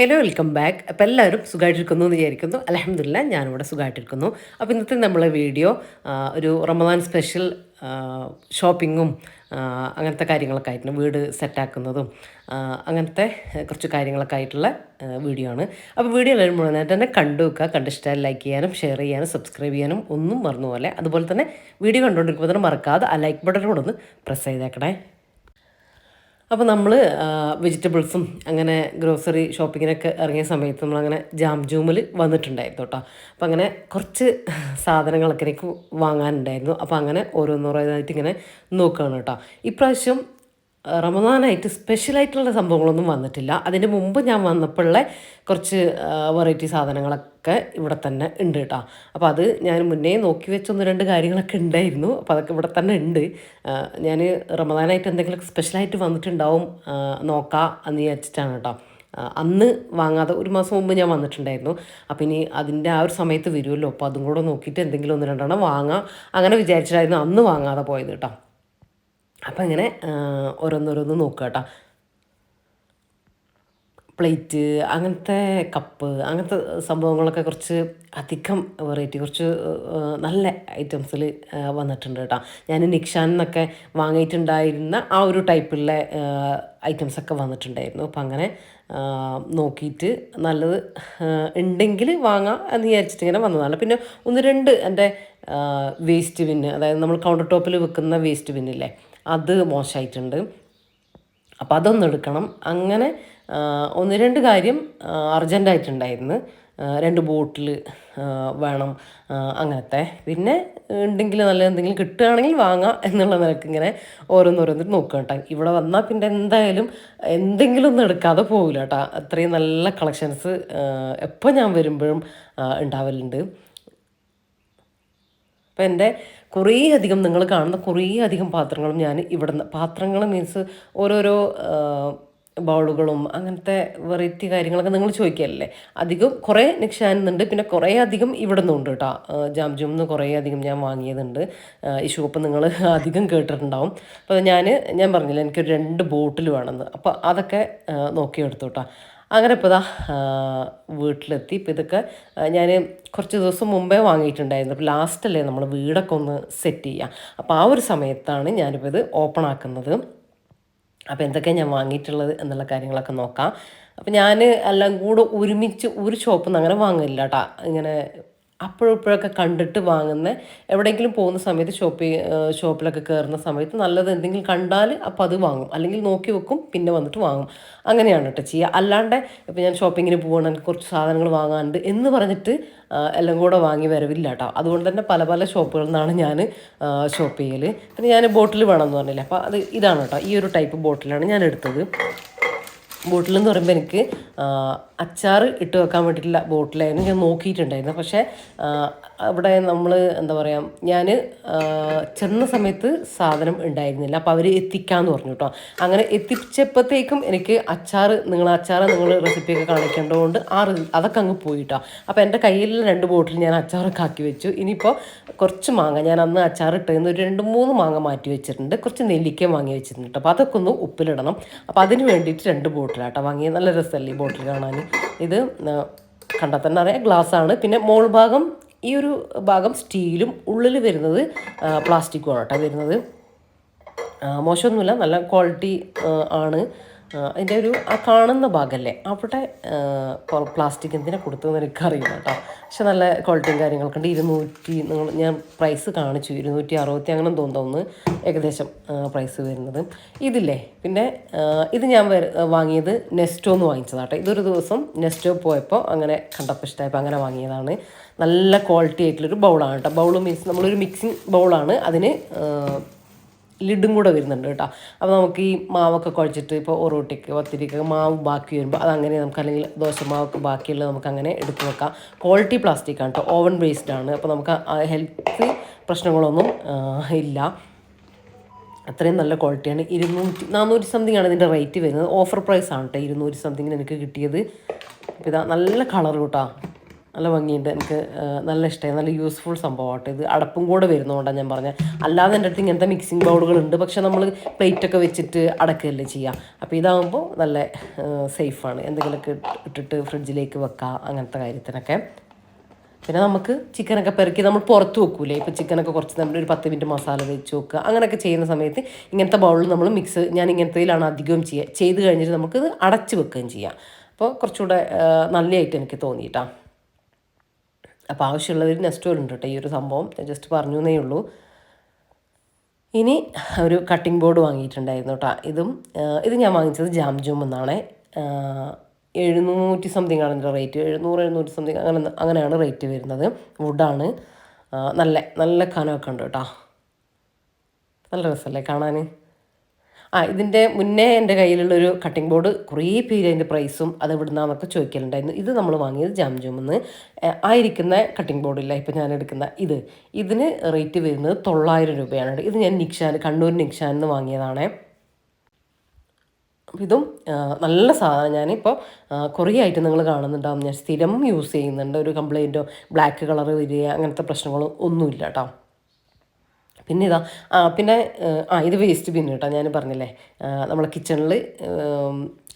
hello welcome back അപ്പോൾ എല്ലാവരും സുഖമായിട്ടിരിക്കുന്നു എന്ന് വിചാരിക്കുന്നു. അലഹമില്ല ഞാനിവിടെ സുഖമായിട്ടിരിക്കുന്നു അപ്പോൾ ഇന്നത്തെ നമ്മളെ വീഡിയോ ഒരു റമദാൻ സ്പെഷ്യൽ ഷോപ്പിങ്ങും അങ്ങനത്തെ കാര്യങ്ങളൊക്കെ ആയിട്ടുണ്ട് വീട് സെറ്റാക്കുന്നതും അങ്ങനത്തെ കുറച്ച് കാര്യങ്ങളൊക്കെ ആയിട്ടുള്ള വീഡിയോ ആണ്. അപ്പോൾ വീഡിയോ എല്ലാവരും മുഴുവനായിട്ട് തന്നെ കണ്ടു വെക്കുക. കണ്ടിഷ്ടാൽ ലൈക്ക് ചെയ്യാനും ഷെയർ ചെയ്യാനും സബ്സ്ക്രൈബ് ചെയ്യാനും ഒന്നും മറന്നുപോലെ അതുപോലെ തന്നെ വീഡിയോ കണ്ടുകൊണ്ടിരിക്കുമ്പോൾ തന്നെ മറക്കാതെ ആ ലൈക്ക് ബട്ടൺ കൂടെ ഒന്ന് പ്രസ് ചെയ്തേക്കണേ. അപ്പോൾ നമ്മൾ വെജിറ്റബിൾസും അങ്ങനെ ഗ്രോസറി ഷോപ്പിങ്ങിനൊക്കെ ഇറങ്ങിയ സമയത്ത് നമ്മളങ്ങനെ ജാം ജൂമിൽ വന്നിട്ടുണ്ടായിരുന്നു കേട്ടോ അപ്പോൾ അങ്ങനെ കുറച്ച് സാധനങ്ങളൊക്കെ എനിക്ക് വാങ്ങാനുണ്ടായിരുന്നു. അപ്പോൾ അങ്ങനെ ഓരോന്നോരോന്നായിട്ട് ഇങ്ങനെ നോക്കുകയാണ് കേട്ടോ ഇപ്രാവശ്യം റമദാനായിട്ട് സ്പെഷ്യലായിട്ടുള്ള സംഭവങ്ങളൊന്നും വന്നിട്ടില്ല. അതിന് മുമ്പ് ഞാൻ വന്നപ്പോഴുള്ള കുറച്ച് വെറൈറ്റി സാധനങ്ങളൊക്കെ ഇവിടെ തന്നെ ഉണ്ട് കേട്ടോ അപ്പോൾ അത് ഞാൻ മുന്നേ നോക്കി വെച്ച ഒന്ന് രണ്ട് കാര്യങ്ങളൊക്കെ ഉണ്ടായിരുന്നു. അപ്പോൾ അതൊക്കെ ഇവിടെ തന്നെ ഉണ്ട്. ഞാൻ റമദാനായിട്ട് എന്തെങ്കിലും സ്പെഷ്യലായിട്ട് വന്നിട്ടുണ്ടാവും നോക്കാം എന്ന് വിചാരിച്ചിട്ടാണ് കേട്ടോ അന്ന് വാങ്ങാതെ ഒരു മാസം മുമ്പ് ഞാൻ വന്നിട്ടുണ്ടായിരുന്നു. അപ്പം ഇനി അതിന്റെ ആ ഒരു സമയത്ത് വരുമല്ലോ അപ്പോൾ അതും കൂടെ നോക്കിയിട്ട് എന്തെങ്കിലും ഒന്ന് രണ്ടെണ്ണം വാങ്ങാം. അങ്ങനെ വിചാരിച്ചിട്ടായിരുന്നു അന്ന് വാങ്ങാതെ പോയത് കേട്ടോ അപ്പം ഇങ്ങനെ ഓരോന്നോരോന്ന് നോക്കുക കേട്ടോ. പ്ലേറ്റ് അങ്ങനത്തെ കപ്പ് അങ്ങനത്തെ സംഭവങ്ങളൊക്കെ കുറച്ച് അധികം വെറൈറ്റി കുറച്ച് നല്ല ഐറ്റംസിൽ വന്നിട്ടുണ്ട് കേട്ടോ. ഞാൻ നിക്ഷാൻ എന്നൊക്കെ വാങ്ങിയിട്ടുണ്ടായിരുന്ന ആ ഒരു ടൈപ്പുള്ള ഐറ്റംസൊക്കെ വന്നിട്ടുണ്ടായിരുന്നു. അപ്പം അങ്ങനെ നോക്കിയിട്ട് നല്ലത് ഉണ്ടെങ്കിൽ വാങ്ങാം എന്ന് വിചാരിച്ചിട്ട് ഇങ്ങനെ വന്നതാണ്. പിന്നെ ഒന്ന് രണ്ട് എന്റെ വേസ്റ്റ് ബിന്ന് അതായത് നമ്മൾ കൗണ്ടർ ടോപ്പിൽ വെക്കുന്ന വേസ്റ്റ് ബിന്നില്ലേ അത് മോശമായിട്ടുണ്ട് അപ്പം അതൊന്നും എടുക്കണം. അങ്ങനെ ഒന്ന് രണ്ട് കാര്യം അർജന്റായിട്ടുണ്ടായിരുന്നു രണ്ട് ബോട്ടിൽ വേണം അങ്ങനത്തെ. പിന്നെ ഉണ്ടെങ്കിൽ നല്ല എന്തെങ്കിലും കിട്ടുകയാണെങ്കിൽ വാങ്ങാം എന്നുള്ള നിലയ്ക്ക് ഇങ്ങനെ ഓരോന്നോരോന്നിട്ട് നോക്കുക കേട്ടോ. ഇവിടെ വന്നാൽ പിന്നെ എന്തായാലും എന്തെങ്കിലും ഒന്നും എടുക്കാതെ പോകില്ല കേട്ടോ. അത്രയും നല്ല കളക്ഷൻസ് എപ്പോൾ ഞാൻ വരുമ്പോഴും ഉണ്ടാവലുണ്ട്. അപ്പം എന്റെ കുറേ അധികം നിങ്ങൾ കാണുന്ന കുറേ അധികം പാത്രങ്ങളും ഞാൻ ഇവിടുന്ന് പാത്രങ്ങൾ മീൻസ് ഓരോരോ ബൗളുകളും അങ്ങനത്തെ വെറൈറ്റി കാര്യങ്ങളൊക്കെ നിങ്ങൾ ചോദിക്കല്ലേ? അധികം കുറേ നിക്ഷാനുന്നുണ്ട്. പിന്നെ കുറേ അധികം ഇവിടെ നിന്നുണ്ട് കേട്ടോ ജാം നിന്ന് കുറേ അധികം ഞാൻ വാങ്ങിയതുണ്ട്. ഈ ഷോപ്പ് നിങ്ങൾ അധികം കേട്ടിട്ടുണ്ടാവും. അപ്പോൾ ഞാൻ ഞാൻ പറഞ്ഞില്ല എനിക്കൊരു രണ്ട് ബോട്ടിൽ വേണമെന്ന്. അപ്പോൾ അതൊക്കെ നോക്കിയെടുത്തു കേട്ടോ അങ്ങനെ ഇപ്പോൾ ഇതാ വീട്ടിലെത്തി. ഇപ്പോൾ ഇതൊക്കെ ഞാൻ കുറച്ച് ദിവസം മുമ്പേ വാങ്ങിയിട്ടുണ്ടായിരുന്നു. അപ്പോൾ ലാസ്റ്റല്ലേ നമ്മൾ വീടൊക്കെ ഒന്ന് സെറ്റ് ചെയ്യുക അപ്പോൾ ആ ഒരു സമയത്താണ് ഞാനിപ്പോൾ ഇത് ഓപ്പൺ ആക്കുന്നത്. അപ്പോൾ എന്തൊക്കെയാണ് ഞാൻ വാങ്ങിയിട്ടുള്ളത് എന്നുള്ള കാര്യങ്ങളൊക്കെ നോക്കാം. അപ്പോൾ ഞാൻ എല്ലാം കൂടെ ഒരുമിച്ച് ഒരു ഷോപ്പിൽ നിന്ന് അങ്ങനെ വാങ്ങില്ല കേട്ടോ ഇങ്ങനെ അപ്പോഴും ഇപ്പോഴൊക്കെ കണ്ടിട്ട് വാങ്ങുന്ന. എവിടെയെങ്കിലും പോകുന്ന സമയത്ത് ഷോപ്പിൽ ഷോപ്പിലൊക്കെ കയറുന്ന സമയത്ത് നല്ലത് എന്തെങ്കിലും കണ്ടാൽ അപ്പോൾ അത് വാങ്ങും. അല്ലെങ്കിൽ നോക്കി വെക്കും പിന്നെ വന്നിട്ട് വാങ്ങും. അങ്ങനെയാണ് കേട്ടോ ചെയ്യുക അല്ലാണ്ട് ഇപ്പോൾ ഞാൻ ഷോപ്പിങ്ങിന് പോകണം കുറച്ച് സാധനങ്ങൾ വാങ്ങാനുണ്ട് എന്ന് പറഞ്ഞിട്ട് എല്ലാം കൂടെ വാങ്ങി വരവില്ല കേട്ടോ അതുകൊണ്ട് തന്നെ പല പല ഷോപ്പുകളിൽ നിന്നാണ് ഞാൻ ഷോപ്പ് ചെയ്യൽ പിന്നെ ഞാൻ ബോട്ടിൽ വേണമെന്ന് പറഞ്ഞില്ല? അപ്പോൾ അത് ഇതാണ് കേട്ടോ ഈ ഒരു ടൈപ്പ് ബോട്ടിലാണ് ഞാൻ എടുത്തത്. ബോട്ടിൽ എന്ന് പറയുമ്പോൾ എനിക്ക് അച്ചാറ് ഇട്ട് വെക്കാൻ വേണ്ടിയിട്ടുള്ള ബോട്ടിലായിരുന്നു. ഞാൻ നോക്കിയിട്ടുണ്ടായിരുന്നു. പക്ഷേ അവിടെ നമ്മൾ എന്താ പറയുക ഞാൻ ചെന്ന സമയത്ത് സാധനം ഉണ്ടായിരുന്നില്ല. അപ്പോൾ അവർ എത്തിക്കാമെന്ന് പറഞ്ഞു കേട്ടോ അങ്ങനെ എത്തിച്ചപ്പോഴത്തേക്കും എനിക്ക് അച്ചാർ നിങ്ങൾ അച്ചാർ നിങ്ങൾ റെസിപ്പിയൊക്കെ കാണിക്കേണ്ടതുകൊണ്ട് ആ അതൊക്കെ അങ്ങ് പോയിട്ടോ അപ്പോൾ എന്റെ കയ്യിൽ രണ്ട് ബോട്ടിൽ ഞാൻ അച്ചാറൊക്കെ ആക്കി വെച്ചു. ഇനിയിപ്പോൾ കുറച്ച് മാങ്ങ ഞാൻ അന്ന് അച്ചാർ ഇട്ടതിന് ഒരു രണ്ട് മൂന്ന് മാങ്ങ മാറ്റി വെച്ചിട്ടുണ്ട്. കുറച്ച് നെല്ലിക്ക വാങ്ങി വെച്ചിട്ടുണ്ട് അപ്പോൾ അതൊക്കെ ഒന്ന് ഉപ്പിലിടണം. അപ്പോൾ അതിന് വേണ്ടിയിട്ട് രണ്ട് ബോട്ടിലാട്ടോ വാങ്ങിയത്. നല്ല രസമല്ലേ ഈ ബോട്ടിൽ കാണാൻ ഇത് കണ്ടാൽ തന്നെ അറിയാം ഗ്ലാസ് ആണ്. പിന്നെ മോൾ ഭാഗം ഈ ഒരു ഭാഗം സ്റ്റീലും ഉള്ളിൽ വരുന്നത് പ്ലാസ്റ്റിക്കും ആണ് കേട്ടോ വരുന്നത്. മോശമൊന്നുമില്ല നല്ല ക്വാളിറ്റി ആണ്. അതിന്റെ ഒരു ആ കാണുന്ന ഭാഗമല്ലേ അവിടെ പ്ലാസ്റ്റിക് എന്തിനാണ് കൊടുത്തതെന്ന് എനിക്കറിയില്ല കേട്ടോ. പക്ഷെ നല്ല ക്വാളിറ്റിയും കാര്യങ്ങളൊക്കെ ഉണ്ട്. ഇരുന്നൂറ്റി നിങ്ങൾ ഞാൻ പ്രൈസ് കാണിച്ചു. ഇരുന്നൂറ്റി അറുപത്തി അങ്ങനെ തോന്നുന്നു. ഏകദേശം പ്രൈസ് വരുന്നത്. ഇതില്ലേ? പിന്നെ ഇത് ഞാൻ വാങ്ങിയത് നെസ്റ്റോ എന്ന് വാങ്ങിച്ചതാട്ടെ. ഇതൊരു ദിവസം നെസ്റ്റോ പോയപ്പോൾ അങ്ങനെ കണ്ടപ്പോൾ ഇഷ്ടമായപ്പോൾ അങ്ങനെ വാങ്ങിയതാണ്. നല്ല ക്വാളിറ്റി ആയിട്ടുള്ളൊരു ബൗളാണ് കേട്ടോ ബൗൾ മീൻസ് നമ്മളൊരു മിക്സിങ് ബൗളാണ് അതിന് ലിഡും കൂടെ വരുന്നുണ്ട് കേട്ടോ അപ്പോൾ നമുക്ക് ഈ മാവൊക്കെ കുഴച്ചിട്ട് ഇപ്പോൾ ഒറോട്ടിക്ക് ഒത്തിരിക്ക് മാവ് ബാക്കി വരുമ്പോൾ അതങ്ങനെ നമുക്ക് അല്ലെങ്കിൽ ദോശ മാവൊക്കെ ബാക്കിയുള്ളത് നമുക്ക് അങ്ങനെ എടുത്ത് വെക്കാം. ക്വാളിറ്റി പ്ലാസ്റ്റിക് ആണ് കേട്ടോ ഓവൻ ബേസ്ഡ് ആണ്. അപ്പോൾ നമുക്ക് ഹെൽത്ത് പ്രശ്നങ്ങളൊന്നും ഇല്ല. അത്രയും നല്ല ക്വാളിറ്റിയാണ് ഇരുന്നൂറ്റി നാനൂറ്റി സംതിങ് ആണ് ഇതിന്റെ റേറ്റ് വരുന്നത്. ഓഫർ പ്രൈസ് ആണ് കേട്ടോ ഇരുന്നൂറ്റി സംതിങ്ങിന് എനിക്ക് കിട്ടിയത്. അപ്പോൾ ഇതാ നല്ല കളർ കേട്ടോ നല്ല ഭംഗിയുണ്ട്. എനിക്ക് നല്ല ഇഷ്ടമായി നല്ല യൂസ്ഫുൾ സംഭവമാട്ടോ ഇത്. അടപ്പും കൂടെ വരുന്നതുകൊണ്ടാണ് ഞാൻ പറഞ്ഞത് അല്ലാതെ എന്റെ അടുത്ത് ഇങ്ങനത്തെ മിക്സിംഗ് ബൗളുകളുണ്ട് പക്ഷെ നമ്മൾ പ്ലേറ്റൊക്കെ വെച്ചിട്ട് അടക്കുകയല്ലേ ചെയ്യുക അപ്പോൾ ഇതാകുമ്പോൾ നല്ല സേഫാണ് എന്തെങ്കിലുമൊക്കെ ഇട്ടിട്ട് ഫ്രിഡ്ജിലേക്ക് വെക്കുക അങ്ങനത്തെ കാര്യത്തിനൊക്കെ. പിന്നെ നമുക്ക് ചിക്കനൊക്കെ പെറുക്കി നമ്മൾ പുറത്ത് വെക്കൂലേ. ഇപ്പോൾ ചിക്കനൊക്കെ കുറച്ച് നമ്മൾ ഒരു പത്ത് മിനിറ്റ് മസാല വെച്ച് വെക്കുക. അങ്ങനെയൊക്കെ ചെയ്യുന്ന സമയത്ത് ഇങ്ങനത്തെ ബൗളിൽ നമ്മൾ മിക്സ് ഞാൻ ഇങ്ങനത്തേലാണ് അധികവും ചെയ്യുക. ചെയ്ത് കഴിഞ്ഞിട്ട് നമുക്കിത് അടച്ച് വെക്കുകയും ചെയ്യാം. അപ്പോൾ കുറച്ചുകൂടെ നല്ലതായിട്ട് എനിക്ക് തോന്നിയിട്ടാ. അപ്പോൾ ആവശ്യമുള്ളവർ നെക്സ്റ്റ് ഉണ്ട് കേട്ടോ. ഈ ഒരു സംഭവം ഞാൻ ജസ്റ്റ് പറഞ്ഞു എന്നേ ഉള്ളൂ. ഇനി ഒരു കട്ടിംഗ് ബോർഡ് വാങ്ങിയിട്ടുണ്ടായിരുന്നു കേട്ടോ. ഇതും ഇത് ഞാൻ വാങ്ങിച്ചത് ജാം ജൂം എന്നാണ്. എഴുന്നൂറ്റി സംതിങ് ആണ് ഇതിന്റെ റേറ്റ് എഴുന്നൂറ് എഴുന്നൂറ്റി സംതിങ് അങ്ങനെ അങ്ങനെയാണ് റേറ്റ് വരുന്നത്. വുഡാണ് നല്ല നല്ല കനമൊക്കെ ഉണ്ട് കേട്ടോ. നല്ല രസമല്ലേ കാണാൻ ആ ഇതിന്റെ മുന്നേ എന്റെ കയ്യിലുള്ളൊരു കട്ടിംഗ് ബോർഡ് കുറേ പേര് അതിന്റെ പ്രൈസും അത് എവിടുന്നാന്നൊക്കെ ചോദിക്കലുണ്ടായിരുന്നു. ഇത് നമ്മൾ വാങ്ങിയത് ജാം ജൂമെന്ന് ആയിരിക്കുന്ന കട്ടിംഗ് ബോർഡില്ല ഇപ്പോൾ ഞാൻ എടുക്കുന്ന ഇത്. ഇതിന് റേറ്റ് വരുന്നത് തൊള്ളായിരം രൂപയാണ് ഇത് ഞാൻ നിക്ഷാൻ കണ്ണൂർ നിക്ഷാൻ നിന്ന് വാങ്ങിയതാണ് ഇതും നല്ല സാധനം. ഞാനിപ്പോൾ കുറേ ആയിട്ട് നിങ്ങൾ കാണുന്നുണ്ടാവും. ഞാൻ സ്ഥിരം യൂസ് ചെയ്യുന്നുണ്ട്. ഒരു കംപ്ലൈന്റോ ബ്ലാക്ക് കളർ വരിക അങ്ങനത്തെ പ്രശ്നങ്ങളോ ഒന്നുമില്ല കേട്ടോ പിന്നെ ഇതാ ആ പിന്നെ ആ ഇത് വേസ്റ്റ് ബിൻ കേട്ടോ ഞാൻ പറഞ്ഞില്ലേ. നമ്മളെ കിച്ചണിൽ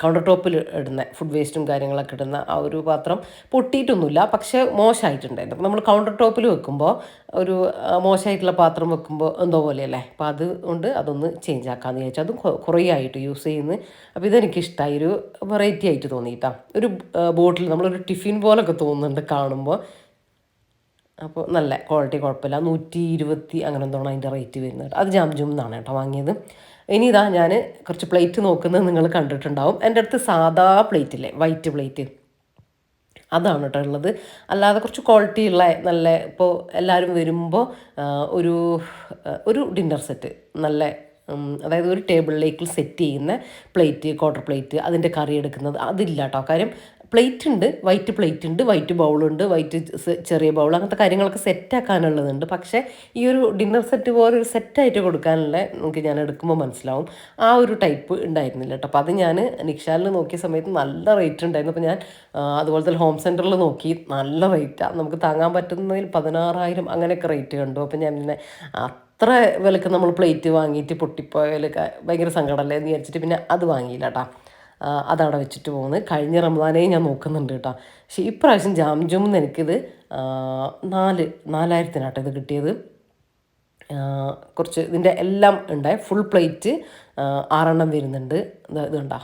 കൗണ്ടർ ടോപ്പിൽ ഇടുന്ന ഫുഡ് വേസ്റ്റും കാര്യങ്ങളൊക്കെ ഇടുന്ന ആ ഒരു പാത്രം പൊട്ടിയിട്ടൊന്നുമില്ല. പക്ഷേ മോശമായിട്ടുണ്ടായിരുന്നു അപ്പോൾ നമ്മൾ കൗണ്ടർ ടോപ്പിൽ വെക്കുമ്പോൾ ഒരു മോശമായിട്ടുള്ള പാത്രം വെക്കുമ്പോൾ എന്തോ പോലെയല്ലേ. അപ്പോൾ അതുകൊണ്ട് അതൊന്ന് ചേഞ്ച് ആക്കാമെന്ന് വിചാരിച്ചു. അതും കുറേ ആയിട്ട് യൂസ് ചെയ്യുന്നത് അപ്പോൾ ഇതെനിക്കിഷ്ടമായി ഒരു വെറൈറ്റി ആയിട്ട് തോന്നിയിട്ടാണ് ഒരു ബോട്ടിൽ നമ്മളൊരു ടിഫിൻ പോലൊക്കെ തോന്നുന്നുണ്ട് കാണുമ്പോൾ അപ്പോൾ നല്ല ക്വാളിറ്റി കുഴപ്പമില്ല. നൂറ്റി ഇരുപത്തി അങ്ങനെ എന്തോണം അതിന്റെ റേറ്റ് വരുന്നത് അത് ജാംജൂം എന്നാണ് കേട്ടോ വാങ്ങിയത്. ഇനി ഇതാ ഞാൻ കുറച്ച് പ്ലേറ്റ് നോക്കുന്നത് നിങ്ങൾ കണ്ടിട്ടുണ്ടാവും. എന്റെ അടുത്ത് സാധാ പ്ലേറ്റ് ഇല്ലേ വൈറ്റ് പ്ലേറ്റ് അതാണ് കേട്ടോ ഉള്ളത്. അല്ലാതെ കുറച്ച് ക്വാളിറ്റി ഉള്ള നല്ല ഇപ്പോൾ എല്ലാവരും വരുമ്പോൾ ഒരു ഒരു ഡിന്നർ സെറ്റ് നല്ല അതായത് ഒരു ടേബിളിലേക്ക് സെറ്റ് ചെയ്യുന്ന പ്ലേറ്റ് ക്വാർട്ടർ പ്ലേറ്റ് അതിന്റെ കറി എടുക്കുന്നത്. അതില്ല കേട്ടോ. കാര്യം പ്ലേറ്റ് ഉണ്ട് വൈറ്റ് പ്ലേറ്റ് ഉണ്ട് വൈറ്റ് ബൗളുണ്ട് വൈറ്റ് ചെറിയ ബൗൾ അങ്ങനത്തെ കാര്യങ്ങളൊക്കെ സെറ്റാക്കാനുള്ളതുണ്ട് പക്ഷേ ഈ ഒരു ഡിന്നർ സെറ്റ് പോലെ ഒരു സെറ്റായിട്ട് കൊടുക്കാനുള്ള നമുക്ക് ഞാൻ എടുക്കുമ്പോൾ മനസ്സിലാവും. ആ ഒരു ടൈപ്പ് ഉണ്ടായിരുന്നില്ല കേട്ടോ അപ്പോൾ അത് ഞാൻ നിക്ഷാലിൽ നോക്കിയ സമയത്ത് നല്ല റേറ്റ് ഉണ്ടായിരുന്നു. അപ്പോൾ ഞാൻ ആ, അതുപോലെ തന്നെ ഹോം സെന്ററിൽ നോക്കി. നല്ല റേറ്റാണ് നമുക്ക് താങ്ങാൻ പറ്റുന്നതിൽ പതിനാറായിരം അങ്ങനെയൊക്കെ റേറ്റ് കണ്ടു. അപ്പോൾ ഞാൻ പിന്നെ അത്ര വിലക്ക് നമ്മൾ പ്ലേറ്റ് വാങ്ങിയിട്ട് പൊട്ടിപ്പോയാലൊക്കെ ഭയങ്കര സങ്കടമല്ലേ എന്ന് വിചാരിച്ചിട്ട് പിന്നെ അത് വാങ്ങിയില്ല കേട്ടോ അതവിടെ വെച്ചിട്ട് പോകുന്നത്. കഴിഞ്ഞ റമദാനേ ഞാൻ നോക്കുന്നുണ്ട് കേട്ടോ. പക്ഷേ ഇപ്രാവശ്യം ജാം ജൂമെന്ന് എനിക്കിത് നാല് നാലായിരത്തിനാട്ടോ ഇത് കിട്ടിയത്. കുറച്ച് ഇതിന്റെ എല്ലാം ഉണ്ടായി. ഫുൾ പ്ലേറ്റ് ആറെണ്ണം വരുന്നുണ്ട്. ഇത് ഇത് കണ്ടോ.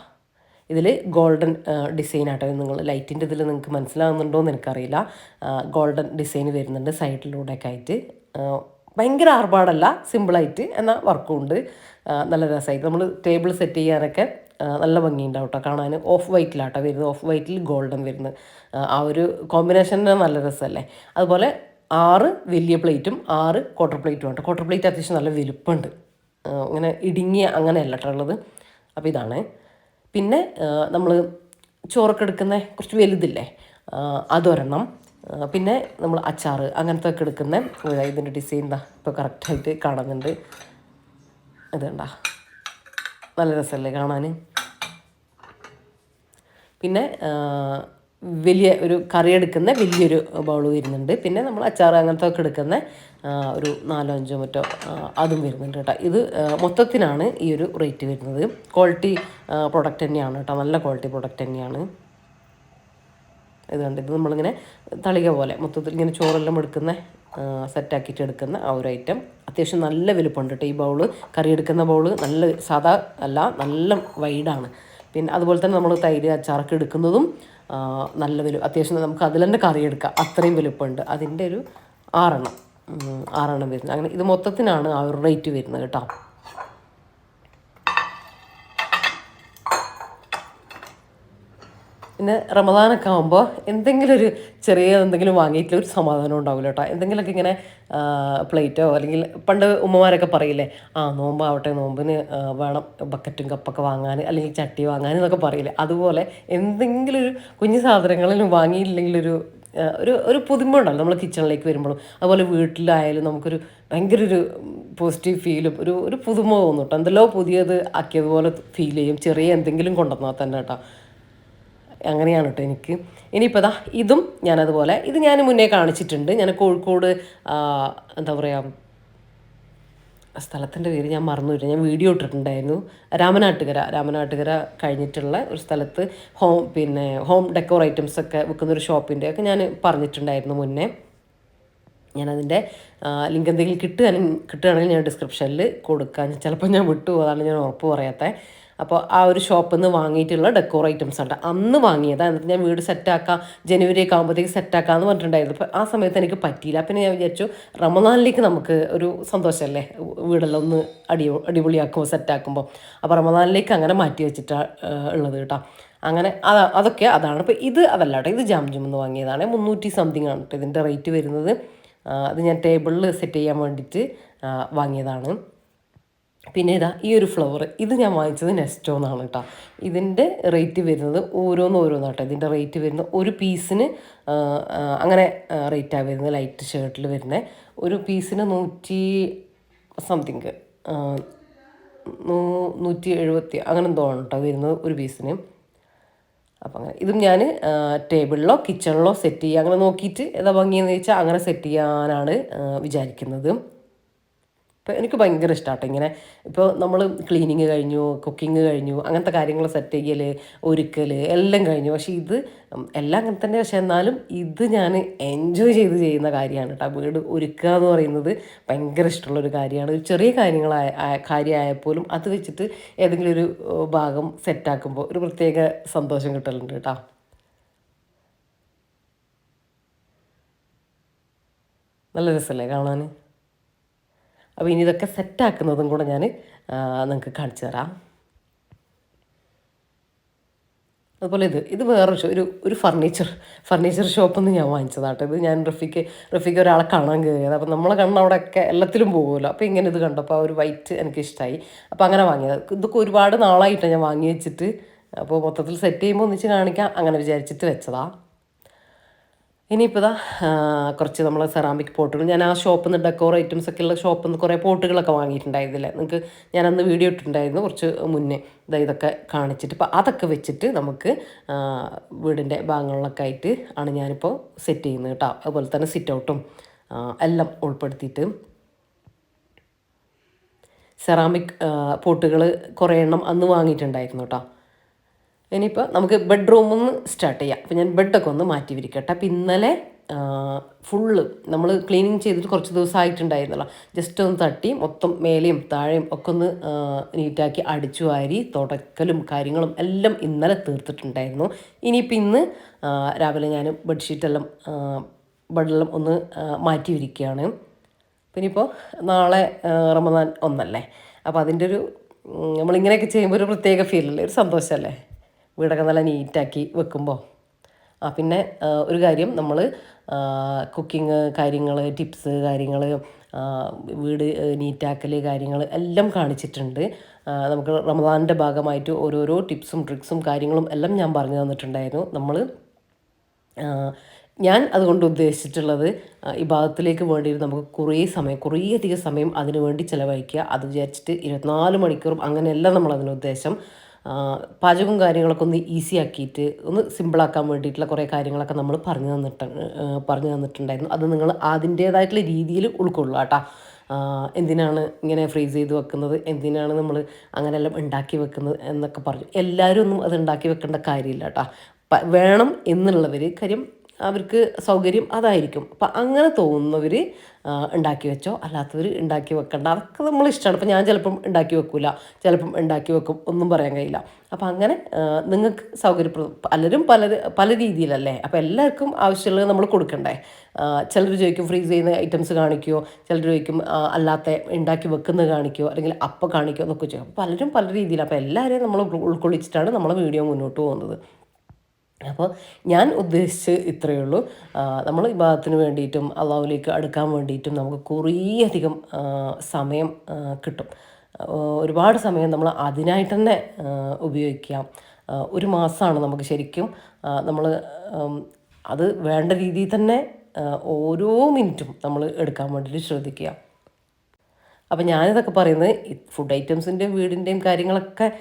ഇതിൽ ഗോൾഡൻ ഡിസൈൻ ആട്ടോ. നിങ്ങൾ ലൈറ്റിന്റെ ഇതിൽ നിങ്ങൾക്ക് മനസ്സിലാകുന്നുണ്ടോ എന്ന് എനിക്കറിയില്ല. ഗോൾഡൻ ഡിസൈൻ വരുന്നുണ്ട് സൈഡിലൂടെയൊക്കെ ആയിട്ട് ഭയങ്കര ആർഭാടല്ല. സിമ്പിളായിട്ട് എന്നാൽ വർക്കും ഉണ്ട്. നല്ല രസമായിട്ട്. നമ്മൾ ടേബിൾ സെറ്റ് ചെയ്യാനൊക്കെ നല്ല ഭംഗിയുണ്ടാവും കേട്ടോ കാണാൻ ഓഫ് വൈറ്റിലാട്ടോ വരുന്നത്. ഓഫ് വൈറ്റിൽ ഗോൾഡൻ വരുന്നത്. ആ, ഒരു കോമ്പിനേഷൻ നല്ല രസമല്ലേ? അതുപോലെ ആറ് വലിയ പ്ലേറ്റും ആറ് ക്വാർട്ടർ പ്ലേറ്റും ഉണ്ട് ക്വാർട്ടർ പ്ലേറ്റ് അത്യാവശ്യം നല്ല വലുപ്പമുണ്ട്. ഇങ്ങനെ ഇടുങ്ങിയ അങ്ങനെയല്ല കേട്ടോ ഉള്ളത്. അപ്പോൾ ഇതാണ്. പിന്നെ നമ്മൾ ചോറൊക്കെ എടുക്കുന്ന കുറച്ച് വലുതില്ലേ? അതൊരെണ്ണം. പിന്നെ നമ്മൾ അച്ചാർ അങ്ങനത്തെ ഒക്കെ എടുക്കുന്ന ഇതാ ഇതിന്റെ ഡിസൈൻ എന്താ ഇപ്പോൾ കറക്റ്റായിട്ട് കാണുന്നുണ്ട്. ഇത് കണ്ടാ. നല്ല രസമല്ലേ കാണാൻ? പിന്നെ വലിയ ഒരു കറി എടുക്കുന്ന വലിയൊരു ബൗൾ വരുന്നുണ്ട്. പിന്നെ നമ്മൾ അച്ചാർ അങ്ങനത്തെ ഒക്കെ എടുക്കുന്ന ഒരു നാലോ അഞ്ചോ മറ്റോ അതും വരുന്നുണ്ട് കേട്ടോ. ഇത് മൊത്തത്തിനാണ് ഈ ഒരു റേറ്റ് വരുന്നത്. ക്വാളിറ്റി പ്രൊഡക്റ്റ് തന്നെയാണ് കേട്ടോ. നല്ല ക്വാളിറ്റി പ്രൊഡക്റ്റ് തന്നെയാണ്. ഇത് കണ്ടിട്ട് നമ്മളിങ്ങനെ തളിക പോലെ മൊത്തത്തിൽ ഇങ്ങനെ ചോറെല്ലാം എടുക്കുന്ന സെറ്റാക്കിയിട്ട് എടുക്കുന്ന ആ ഒരു ഐറ്റം. അത്യാവശ്യം നല്ല വലുപ്പമുണ്ട് കേട്ടോ ഈ ബൗൾ. കറി എടുക്കുന്ന ബൗൾ നല്ല സാധാ അല്ല നല്ല വൈഡാണ്. പിന്നെ അതുപോലെ തന്നെ നമ്മൾ തൈര് അച്ചാറൊക്കെ എടുക്കുന്നതും നല്ല വലു അത്യാവശ്യം നമുക്ക് അതിൽ തന്നെ കറി എടുക്കാം. അത്രയും വലുപ്പമുണ്ട്. അതിന്റെ ഒരു ആറെണ്ണം. ആറെണ്ണം വരുന്നത്. അങ്ങനെ ഇത് മൊത്തത്തിനാണ് ആ ഒരു റേറ്റ് വരുന്നത് കേട്ടോ. പിന്നെ റമദാനൊക്കെ ആകുമ്പോൾ എന്തെങ്കിലും ഒരു ചെറിയ എന്തെങ്കിലും വാങ്ങിയിട്ടില്ല ഒരു സമാധാനം ഉണ്ടാവില്ല കേട്ടോ എന്തെങ്കിലുമൊക്കെ ഇങ്ങനെ പ്ലേറ്റോ അല്ലെങ്കിൽ പണ്ട് ഉമ്മമാരൊക്കെ പറയില്ലേ ആ നോമ്പാവട്ടെ നോമ്പിന് വേണം ബക്കറ്റും കപ്പൊക്കെ വാങ്ങാൻ അല്ലെങ്കിൽ ചട്ടി വാങ്ങാൻ എന്നൊക്കെ പറയില്ലേ. അതുപോലെ എന്തെങ്കിലും ഒരു കുഞ്ഞു സാധനങ്ങളിലും വാങ്ങിയില്ലെങ്കിലൊരു ഒരു ഒരു പുതുമ ഉണ്ടല്ലോ നമ്മൾ കിച്ചണിലേക്ക് വരുമ്പോഴും. അതുപോലെ വീട്ടിലായാലും നമുക്കൊരു ഭയങ്കര ഒരു പോസിറ്റീവ് ഫീലും ഒരു ഒരു പുതുമ തോന്നും കേട്ടോ എന്തെല്ലോ പുതിയത് ആക്കിയതുപോലെ ഫീൽ ചെയ്യും ചെറിയ എന്തെങ്കിലും കൊണ്ടുവന്നാൽ തന്നെ കേട്ടോ അങ്ങനെയാണ് കേട്ടോ എനിക്ക്. ഇനിയിപ്പോൾ ദാ ഇതും ഞാനതുപോലെ ഇത് ഞാൻ മുന്നേ കാണിച്ചിട്ടുണ്ട്. ഞാൻ കോഴിക്കോട് എന്താ പറയുക സ്ഥലത്തിന്റെ പേര് ഞാൻ മറന്നു വരും ഞാൻ വീഡിയോ ഇട്ടിട്ടുണ്ടായിരുന്നു. രാമനാട്ടുകര രാമനാട്ടുകര കഴിഞ്ഞിട്ടുള്ള ഒരു സ്ഥലത്ത് ഹോം പിന്നെ ഹോം ഡെക്കോർ ഐറ്റംസ് ഒക്കെ വിൽക്കുന്ന ഒരു ഷോപ്പിന്റെ ഒക്കെ ഞാൻ പറഞ്ഞിട്ടുണ്ടായിരുന്നു മുന്നേ. ഞാനതിന്റെ ലിങ്ക് എന്തെങ്കിലും കിട്ടുകയാണെങ്കിൽ കിട്ടുകയാണെങ്കിൽ ഞാൻ ഡിസ്ക്രിപ്ഷനിൽ കൊടുക്കാം. ചിലപ്പോൾ ഞാൻ വിട്ടു പോകാതാണ് ഞാൻ ഉറപ്പ് പറയാത്തത് അപ്പോൾ ആ ഒരു ഷോപ്പിൽ നിന്ന് വാങ്ങിയിട്ടുള്ള ഡെക്കോർ ഐറ്റംസ് ഉണ്ട് അന്ന് വാങ്ങിയതാണ് എന്നിട്ട് ഞാൻ വീട് സെറ്റാക്കാം ജനുവരി ഒക്കെ ആകുമ്പോഴത്തേക്ക് സെറ്റാക്കാമെന്ന് പറഞ്ഞിട്ടുണ്ടായിരുന്നു. അപ്പോൾ ആ സമയത്ത് എനിക്ക് പറ്റിയില്ല. പിന്നെ ഞാൻ വിചാരിച്ചു റമദാനിലേക്ക് നമുക്ക് ഒരു സന്തോഷമല്ലേ വീടെല്ലാം ഒന്ന് അടി അടിപൊളിയാക്കുമ്പോൾ സെറ്റാക്കുമ്പോൾ അപ്പോൾ റമദാനിലേക്ക് അങ്ങനെ മാറ്റി വെച്ചിട്ടാണ് ഉള്ളത് കേട്ടോ. അങ്ങനെ അതൊക്കെ അതാണ്. അപ്പോൾ ഇത് അതല്ല കേട്ടോ ഇത് ജും എന്ന് വാങ്ങിയതാണ്. മുന്നൂറ്റി സംതിങ് ആണ് കേട്ടോ ഇതിന്റെ റേറ്റ് വരുന്നത്. അത് ഞാൻ ടേബിളിൽ സെറ്റ് ചെയ്യാൻ വേണ്ടിയിട്ട് വാങ്ങിയതാണ്. പിന്നെ ഇതാ ഈ ഒരു ഫ്ലവർ ഇത് ഞാൻ വാങ്ങിച്ചത് നെസ്റ്റോ എന്നാണ് കേട്ടോ ഇതിന്റെ റേറ്റ് വരുന്നത് ഓരോന്ന് ഓരോന്ന് കേട്ടോ ഇതിന്റെ റേറ്റ് വരുന്നത് ഒരു പീസിന് അങ്ങനെ റേറ്റാണ് വരുന്നത്. ലൈറ്റ് ഷർട്ടിൽ വരുന്നത് ഒരു പീസിന് നൂറ്റി സംതിങ് നൂറ്റി എഴുപത്തി അങ്ങനെ എന്തോ ആണ് കേട്ടോ വരുന്നത് ഒരു പീസിന് അപ്പം അങ്ങനെ ഇതും ഞാൻ ടേബിളിലോ കിച്ചണിലോ സെറ്റ് ചെയ്യുക അങ്ങനെ നോക്കിയിട്ട് ഏതാ ഭംഗിയെന്ന് വെച്ചാൽ അങ്ങനെ സെറ്റ് ചെയ്യാനാണ് വിചാരിക്കുന്നത്. ഇപ്പോൾ എനിക്ക് ഭയങ്കര ഇഷ്ടമാട്ടോ ഇങ്ങനെ. ഇപ്പോൾ നമ്മൾ ക്ലീനിങ് കഴിഞ്ഞു കുക്കിംഗ് കഴിഞ്ഞു അങ്ങനത്തെ കാര്യങ്ങൾ സെറ്റ് ചെയ്യൽ ഒരുക്കൽ എല്ലാം കഴിഞ്ഞു. പക്ഷേ ഇത് എല്ലാം അങ്ങനെ തന്നെ. പക്ഷേ എന്നാലും ഇത് ഞാൻ എൻജോയ് ചെയ്ത് ചെയ്യുന്ന കാര്യമാണ് കേട്ടോ വീട് ഒരുക്കുക എന്ന് പറയുന്നത് ഭയങ്കര ഇഷ്ടമുള്ളൊരു കാര്യമാണ്. ഒരു ചെറിയ കാര്യങ്ങളായ കാര്യമായപ്പോലും അത് വെച്ചിട്ട് ഏതെങ്കിലും ഒരു ഭാഗം സെറ്റാക്കുമ്പോൾ ഒരു പ്രത്യേക സന്തോഷം കിട്ടലുണ്ട് കേട്ടോ നല്ല രസമല്ലേ കാണാൻ അപ്പോൾ ഇനി ഇതൊക്കെ സെറ്റാക്കുന്നതും കൂടെ ഞാൻ നിങ്ങൾക്ക് കാണിച്ചു തരാം. അതുപോലെ ഇത് ഇത് വേറൊരു ഒരു ഒരു ഫർണിച്ചർ ഫർണിച്ചർ ഷോപ്പിൽ നിന്ന് ഞാൻ വാങ്ങിച്ചതാട്ടോ ഇത് ഞാൻ റഫിക്ക് റഫിക്ക് ഒരാളെ കാണാൻ കയറിയത്. അപ്പോൾ നമ്മളെ കണ്ണ് അവിടെയൊക്കെ എല്ലാത്തിലും പോകുമല്ലോ അപ്പോൾ ഇങ്ങനെ ഇത് കണ്ടപ്പോൾ ആ ഒരു വൈറ്റ് എനിക്ക് ഇഷ്ടമായി അപ്പോൾ അങ്ങനെ വാങ്ങിയത്. ഇതൊക്കെ ഒരുപാട് നാളായിട്ടാണ് ഞാൻ വാങ്ങി വെച്ചിട്ട്. അപ്പോൾ മൊത്തത്തിൽ സെറ്റ് ചെയ്യുമ്പോൾ ഒന്നിച്ച് കാണിക്കാം. അങ്ങനെ വിചാരിച്ചിട്ട് വെച്ചതാണ് ഇനിയിപ്പോൾ ഇതാ കുറച്ച് നമ്മൾ സെറാമിക് പോട്ടുകൾ ഞാൻ ആ ഷോപ്പിൽ നിന്ന് ഡെക്കോർ ഐറ്റംസ് ഒക്കെ ഉള്ള ഷോപ്പിൽ നിന്ന് കുറേ പോട്ടുകളൊക്കെ വാങ്ങിയിട്ടുണ്ടായിരുന്നില്ലേ. നിങ്ങൾക്ക് ഞാൻ അന്ന് വീഡിയോ ഇട്ടിട്ടുണ്ടായിരുന്നു കുറച്ച് മുന്നേ. ഇതാ ഇതൊക്കെ കാണിച്ചിട്ട്. ഇപ്പോൾ അതൊക്കെ വെച്ചിട്ട് നമുക്ക് വീടിന്റെ ഭാഗങ്ങളിലൊക്കെ ആയിട്ട് ആണ് ഞാനിപ്പോൾ സെറ്റ് ചെയ്യുന്നത് കേട്ടോ അതുപോലെ തന്നെ സിറ്റ് ഔട്ടും എല്ലാം ഉൾപ്പെടുത്തിയിട്ട്. സെറാമിക് പോട്ടുകൾ കുറേ എണ്ണം അന്ന് വാങ്ങിയിട്ടുണ്ടായിരുന്നു കേട്ടോ ഇനിയിപ്പോൾ നമുക്ക് ബെഡ്റൂമിൽ നിന്ന് സ്റ്റാർട്ട് ചെയ്യാം. അപ്പോൾ ഞാൻ ബെഡൊക്കെ ഒന്ന് മാറ്റി വിരിക്കട്ടെ. അപ്പോൾ ഇന്നലെ ഫുള്ള് നമ്മൾ ക്ലീനിങ് ചെയ്തിട്ട് കുറച്ച് ദിവസമായിട്ടുണ്ടായിരുന്നല്ലോ ജസ്റ്റ് ഒന്ന് തട്ടി മൊത്തം മേലെയും താഴെയും ഒക്കെ ഒന്ന് നീറ്റാക്കി അടിച്ചു വാരി തുടക്കലും കാര്യങ്ങളും എല്ലാം ഇന്നലെ തീർത്തിട്ടുണ്ടായിരുന്നു. ഇനിയിപ്പോൾ ഇന്ന് രാവിലെ ഞാൻ ബെഡ്ഷീറ്റെല്ലാം ബെഡെല്ലാം ഒന്ന് മാറ്റി വിരിക്കുകയാണ്. പിന്നെ ഇപ്പോൾ നാളെ റമദാൻ ഒന്നല്ലേ? അപ്പോൾ അതിന്റെ ഒരു നമ്മളിങ്ങനെയൊക്കെ ചെയ്യുമ്പോൾ ഒരു പ്രത്യേക ഫീലല്ലേ ഒരു സന്തോഷമല്ലേ? വീടൊക്കെ നല്ല നീറ്റാക്കി വെക്കുമ്പോൾ ആ പിന്നെ ഒരു കാര്യം നമ്മൾ കുക്കിംഗ് കാര്യങ്ങൾ ടിപ്സ് കാര്യങ്ങൾ വീട് നീറ്റാക്കൽ കാര്യങ്ങൾ എല്ലാം കാണിച്ചിട്ടുണ്ട്. നമുക്ക് റമദാനിന്റെ ഭാഗമായിട്ട് ഓരോരോ ടിപ്സും ട്രിക്സും കാര്യങ്ങളും എല്ലാം ഞാൻ പറഞ്ഞു തന്നിട്ടുണ്ടായിരുന്നു. നമ്മൾ ഞാൻ അതുകൊണ്ട് ഉദ്ദേശിച്ചിട്ടുള്ളത് ഈ ഭാഗത്തിലേക്ക് വേണ്ടി നമുക്ക് കുറേ സമയം കുറേ അധികം സമയം അതിനുവേണ്ടി ചിലവഴിക്കുക. അത് വിചാരിച്ചിട്ട് ഇരുപത്തിനാല് മണിക്കൂറും അങ്ങനെയല്ല നമ്മളതിനുദ്ദേശം. പാചകവും കാര്യങ്ങളൊക്കെ ഒന്ന് ഈസി ആക്കിയിട്ട് ഒന്ന് സിമ്പിളാക്കാൻ വേണ്ടിയിട്ടുള്ള കുറേ കാര്യങ്ങളൊക്കെ നമ്മൾ പറഞ്ഞു തന്നിട്ട് പറഞ്ഞു തന്നിട്ടുണ്ടായിരുന്നു. അത് നിങ്ങൾ അതിന്റേതായിട്ടുള്ള രീതിയിൽ ഉൾക്കൊള്ളുക കേട്ടോ. എന്തിനാണ് ഇങ്ങനെ ഫ്രീസ് ചെയ്ത് വെക്കുന്നത്? എന്തിനാണ് നമ്മൾ അങ്ങനെയെല്ലാം ഉണ്ടാക്കി വെക്കുന്നത് എന്നൊക്കെ പറഞ്ഞു. എല്ലാവരും ഒന്നും അത് ഉണ്ടാക്കി വെക്കേണ്ട കാര്യമില്ല കേട്ടോ. വേണം എന്നുള്ളവർ കാര്യം അവർക്ക് സൗകര്യം അതായിരിക്കും. അപ്പം അങ്ങനെ തോന്നുന്നവർ ഉണ്ടാക്കി വെച്ചോ? അല്ലാത്തവർ ഉണ്ടാക്കി വെക്കണ്ട. അതൊക്കെ നമ്മൾ ഇഷ്ടമാണ് അപ്പം ഞാൻ ചിലപ്പം ഉണ്ടാക്കി വെക്കില്ല ചിലപ്പം ഉണ്ടാക്കി വെക്കും. ഒന്നും പറയാൻ കഴിയില്ല. അപ്പം അങ്ങനെ നിങ്ങൾക്ക് സൗകര്യപ്രദം പലരും പല പല രീതിയിലല്ലേ? അപ്പം എല്ലാവർക്കും ആവശ്യമുള്ളത് നമ്മൾ കൊടുക്കണ്ടേ? ചിലർ ചോദിക്കും ഫ്രീസ് ചെയ്യുന്ന ഐറ്റംസ് കാണിക്കുമോ ചിലർ ചോദിക്കും അല്ലാത്ത ഉണ്ടാക്കി വെക്കുന്നത് കാണിക്കുമോ അല്ലെങ്കിൽ അപ്പം കാണിക്കുമോ എന്നൊക്കെ ചോദിക്കും. പലരും പല രീതിയിൽ അപ്പോൾ എല്ലാവരെയും നമ്മൾ ഉൾക്കൊള്ളിച്ചിട്ടാണ് നമ്മളെ വീഡിയോ മുന്നോട്ട് പോകുന്നത്. അപ്പോൾ ഞാൻ ഉദ്ദേശിച്ച് ഇത്രയേ ഉള്ളൂ. നമ്മൾ ഭാഗത്തിന് വേണ്ടിയിട്ടും അള്ളാഹുലേക്ക് അടുക്കാൻ വേണ്ടിയിട്ടും നമുക്ക് കുറേ അധികം സമയം കിട്ടും. ഒരുപാട് സമയം നമ്മൾ അതിനായിട്ട് തന്നെ ഉപയോഗിക്കാം. ഒരു മാസമാണ് നമുക്ക് ശരിക്കും നമ്മൾ അത് വേണ്ട രീതിയിൽ തന്നെ ഓരോ മിനിറ്റും നമ്മൾ എടുക്കാൻ വേണ്ടിയിട്ട് ശ്രദ്ധിക്കുക. അപ്പം ഞാനിതൊക്കെ പറയുന്നത് ഫുഡ് ഐറ്റംസിന്റെയും വീടിന്റെയും കാര്യങ്ങളൊക്കെ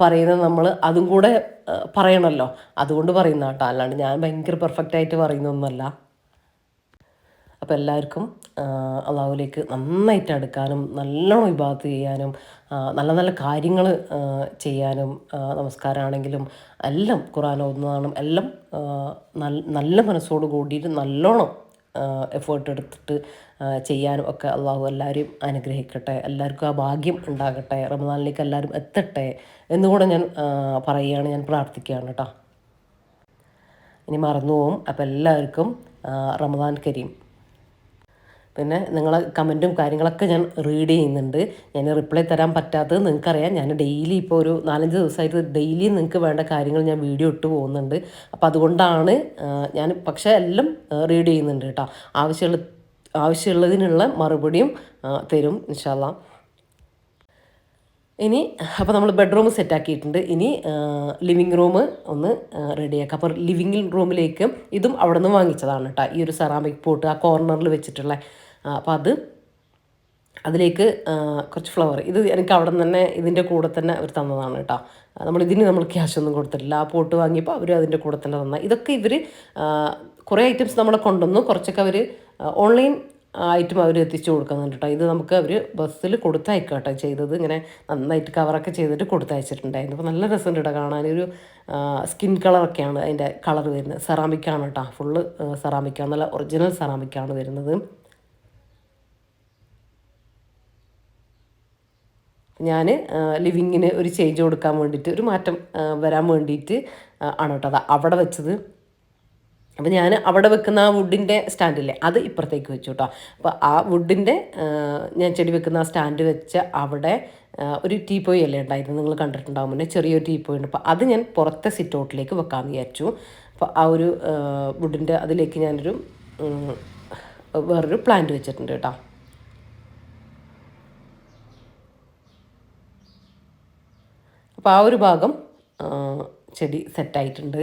പറയുന്നത് നമ്മൾ അതും കൂടെ പറയണമല്ലോ അതുകൊണ്ട് പറയുന്ന കേട്ടോ. അല്ലാണ്ട് ഞാൻ ഭയങ്കര പെർഫെക്റ്റ് ആയിട്ട് പറയുന്നൊന്നുമല്ല. അപ്പോൾ എല്ലാവർക്കും അള്ളാഹുലേക്ക് നന്നായിട്ട് അടുക്കാനും നല്ലോണം വിഭാഗത്ത് ചെയ്യാനും നല്ല നല്ല കാര്യങ്ങൾ ചെയ്യാനും നമസ്കാരമാണെങ്കിലും എല്ലാം ഖുറാൻ ഓതുന്നതാണും എല്ലാം നല്ല മനസ്സോട് കൂടിയിട്ട് നല്ലോണം എഫേർട്ട് എടുത്തിട്ട് ചെയ്യാനും ഒക്കെ അള്ളാഹു എല്ലാവരെയും അനുഗ്രഹിക്കട്ടെ. എല്ലാവർക്കും ആ ഭാഗ്യം ഉണ്ടാകട്ടെ. റമദാനിലേക്ക് എല്ലാവരും എത്തട്ടെ എന്നുകൂടെ ഞാൻ പറയുകയാണ് ഞാൻ പ്രാർത്ഥിക്കുകയാണ് കേട്ടോ. ഇനി മറന്നു പോവും അപ്പോൾ എല്ലാവർക്കും റമദാൻ കരീം. പിന്നെ നിങ്ങളെ കമന്റും കാര്യങ്ങളൊക്കെ ഞാൻ റീഡ് ചെയ്യുന്നുണ്ട്. ഞാൻ റിപ്ലൈ തരാൻ പറ്റാത്തത് നിങ്ങൾക്കറിയാം. ഞാൻ ഡെയിലി ഇപ്പോൾ ഒരു നാലഞ്ച് ദിവസമായിട്ട് ഡെയിലി നിങ്ങൾക്ക് വേണ്ട കാര്യങ്ങൾ ഞാൻ വീഡിയോ ഇട്ട് പോകുന്നുണ്ട്. അപ്പോൾ അതുകൊണ്ടാണ് ഞാൻ പക്ഷേ എല്ലാം റീഡ് ചെയ്യുന്നുണ്ട് കേട്ടോ. ആവശ്യമുള്ള ആവശ്യമുള്ളതിനുള്ള മറുപടിയും തരും ഇൻഷാല്ല ഇനി അപ്പോൾ നമ്മൾ ബെഡ്റൂം സെറ്റാക്കിയിട്ടുണ്ട് ഇനി ലിവിങ് റൂം ഒന്ന് റെഡിയാക്കാം അപ്പോൾ ലിവിങ് റൂമിലേക്ക് ഇതും അവിടെ നിന്ന് വാങ്ങിച്ചതാണ് കേട്ടോ ഈ ഒരു സെറാമിക് പോട്ട് ആ കോർണറിൽ വെച്ചിട്ടുള്ള അപ്പോൾ അത് അതിലേക്ക് കുറച്ച് ഫ്ലവർ ഇത് എനിക്ക് അവിടെ നിന്ന് തന്നെ ഇതിന്റെ കൂടെ തന്നെ അവർ തന്നതാണ് കേട്ടോ നമ്മൾ ഇതിന് നമ്മൾ ക്യാഷ് ഒന്നും കൊടുത്തിട്ടില്ല. ആ പോട്ട് വാങ്ങിയപ്പോൾ അവർ അതിന്റെ കൂടെ തന്നെ തന്ന. ഇതൊക്കെ ഇവർ കുറേ ഐറ്റംസ് നമ്മളെ കൊണ്ടുവന്നു. കുറച്ചൊക്കെ അവർ ഓൺലൈൻ ആയിട്ടും അവർ എത്തിച്ചു കൊടുക്കുന്നുണ്ട് കേട്ടോ ഇത് നമുക്ക് അവർ ബസ്സിൽ കൊടുത്തയക്കുക കേട്ടോ ചെയ്തത് ഇങ്ങനെ നന്നായിട്ട് കവറൊക്കെ ചെയ്തിട്ട് കൊടുത്തയച്ചിട്ടുണ്ടായിരുന്നു. അപ്പോൾ നല്ല രസമുണ്ട് കേട്ടോ കാണാൻ. ഒരു സ്കിൻ കളറൊക്കെയാണ് അതിന്റെ കളർ വരുന്നത്. സെറാമിക്കാണ് കേട്ടോ ഫുള്ള് സെറാമിക്കാണ് നല്ല ഒറിജിനൽ സെറാമിക്കാണ് വരുന്നത്. ഞാൻ ലിവിങ്ങിന് ഒരു ചേഞ്ച് കൊടുക്കാൻ വേണ്ടിയിട്ട് ഒരു മാറ്റം വരാൻ വേണ്ടിയിട്ട് ആണ് കേട്ടോ അത് അവിടെ വെച്ചത്. അപ്പോൾ ഞാൻ അവിടെ വെക്കുന്ന ആ വുഡിന്റെ സ്റ്റാൻഡില്ലേ അത് ഇപ്പുറത്തേക്ക് വെച്ചു കേട്ടോ അപ്പോൾ ആ വുഡിന്റെ ഞാൻ ചെടി വെക്കുന്ന ആ സ്റ്റാൻഡ് വെച്ച് അവിടെ ഒരു ടീ പോയി അല്ലേ ഉണ്ടായിരുന്നു നിങ്ങൾ കണ്ടിട്ടുണ്ടാവും മുന്നേ ചെറിയൊരു ടീ പോയി ഉണ്ട്. അപ്പോൾ അത് ഞാൻ പുറത്തെ സിറ്റ് ഔട്ടിലേക്ക് വെക്കാമെന്ന് വിചാരിച്ചു. അപ്പോൾ ആ ഒരു വുഡിന്റെ അതിലേക്ക് ഞാനൊരു വേറൊരു പ്ലാന്റ് വെച്ചിട്ടുണ്ട് കേട്ടോ. അപ്പോൾ ആ ഒരു ഭാഗം ചെടി സെറ്റായിട്ടുണ്ട്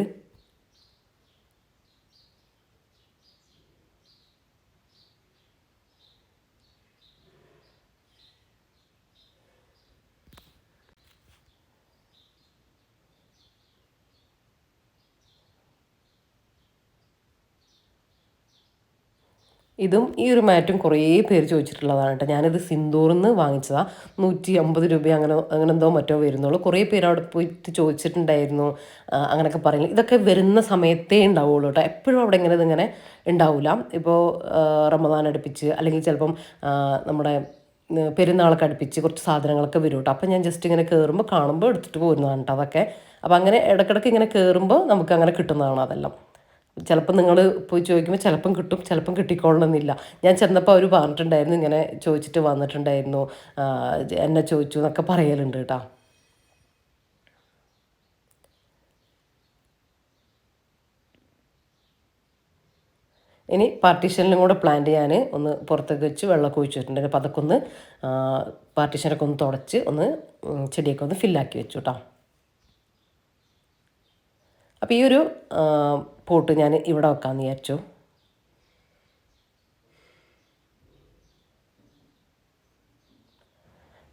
ഇതും ഈ ഒരു മാറ്റും കുറേ പേര് ചോദിച്ചിട്ടുള്ളതാണ് കേട്ടോ. ഞാനിത് സിന്ദൂറിൽ നിന്ന് വാങ്ങിച്ചതാണ് നൂറ്റി അമ്പത് രൂപ അങ്ങനെ അങ്ങനെ എന്തോ മറ്റോ വരുന്നുള്ളൂ. കുറേ പേര് അവിടെ പോയിട്ട് ചോദിച്ചിട്ടുണ്ടായിരുന്നു. അങ്ങനെയൊക്കെ പറയുന്നത് ഇതൊക്കെ വരുന്ന സമയത്തേ ഉണ്ടാവുള്ളൂ കേട്ടോ. എപ്പോഴും അവിടെ ഇങ്ങനെ ഇതിങ്ങനെ ഉണ്ടാവില്ല ഇപ്പോൾ റമദാൻ അടുപ്പിച്ച് അല്ലെങ്കിൽ ചിലപ്പം നമ്മുടെ പെരുന്നാളൊക്കെ അടുപ്പിച്ച് കുറച്ച് സാധനങ്ങളൊക്കെ വരും കേട്ടോ. അപ്പം ഞാൻ ജസ്റ്റ് ഇങ്ങനെ കയറുമ്പോൾ കാണുമ്പോൾ എടുത്തിട്ട് പോരുന്നതാണ് കേട്ടോ അതൊക്കെ. അപ്പം അങ്ങനെ ഇടയ്ക്കിടയ്ക്ക് ഇങ്ങനെ കയറുമ്പോൾ നമുക്ക് അങ്ങനെ കിട്ടുന്നതാണ് അതെല്ലാം. ചിലപ്പം നിങ്ങൾ പോയി ചോദിക്കുമ്പോൾ ചിലപ്പം കിട്ടും ചിലപ്പം കിട്ടിക്കൊള്ളണമെന്നില്ല. ഞാൻ ചെന്നപ്പോൾ അവർ പറഞ്ഞിട്ടുണ്ടായിരുന്നു ഇങ്ങനെ ചോദിച്ചിട്ട് വന്നിട്ടുണ്ടായിരുന്നു. എന്നെ ചോദിച്ചു എന്നൊക്കെ പറയലുണ്ട് കേട്ടോ. ഇനി പാർട്ടീഷനിലും കൂടെ പ്ലാന്റ് ചെയ്യാൻ ഒന്ന് പുറത്തേക്ക് വെച്ച് വെള്ളമൊക്കെ ഒഴിച്ചിട്ടുണ്ട്. അപ്പോൾ അതൊക്കെ ഒന്ന് പാർട്ടീഷനൊക്കെ ഒന്ന് തുടച്ച് ഒന്ന് ചെടിയൊക്കെ ഒന്ന് ഫില്ലാക്കി വെച്ചു കേട്ടോ. അപ്പോൾ ഈ ഒരു പോട്ട് ഞാൻ ഇവിടെ വെക്കാമെന്ന് വിചാരിച്ചു.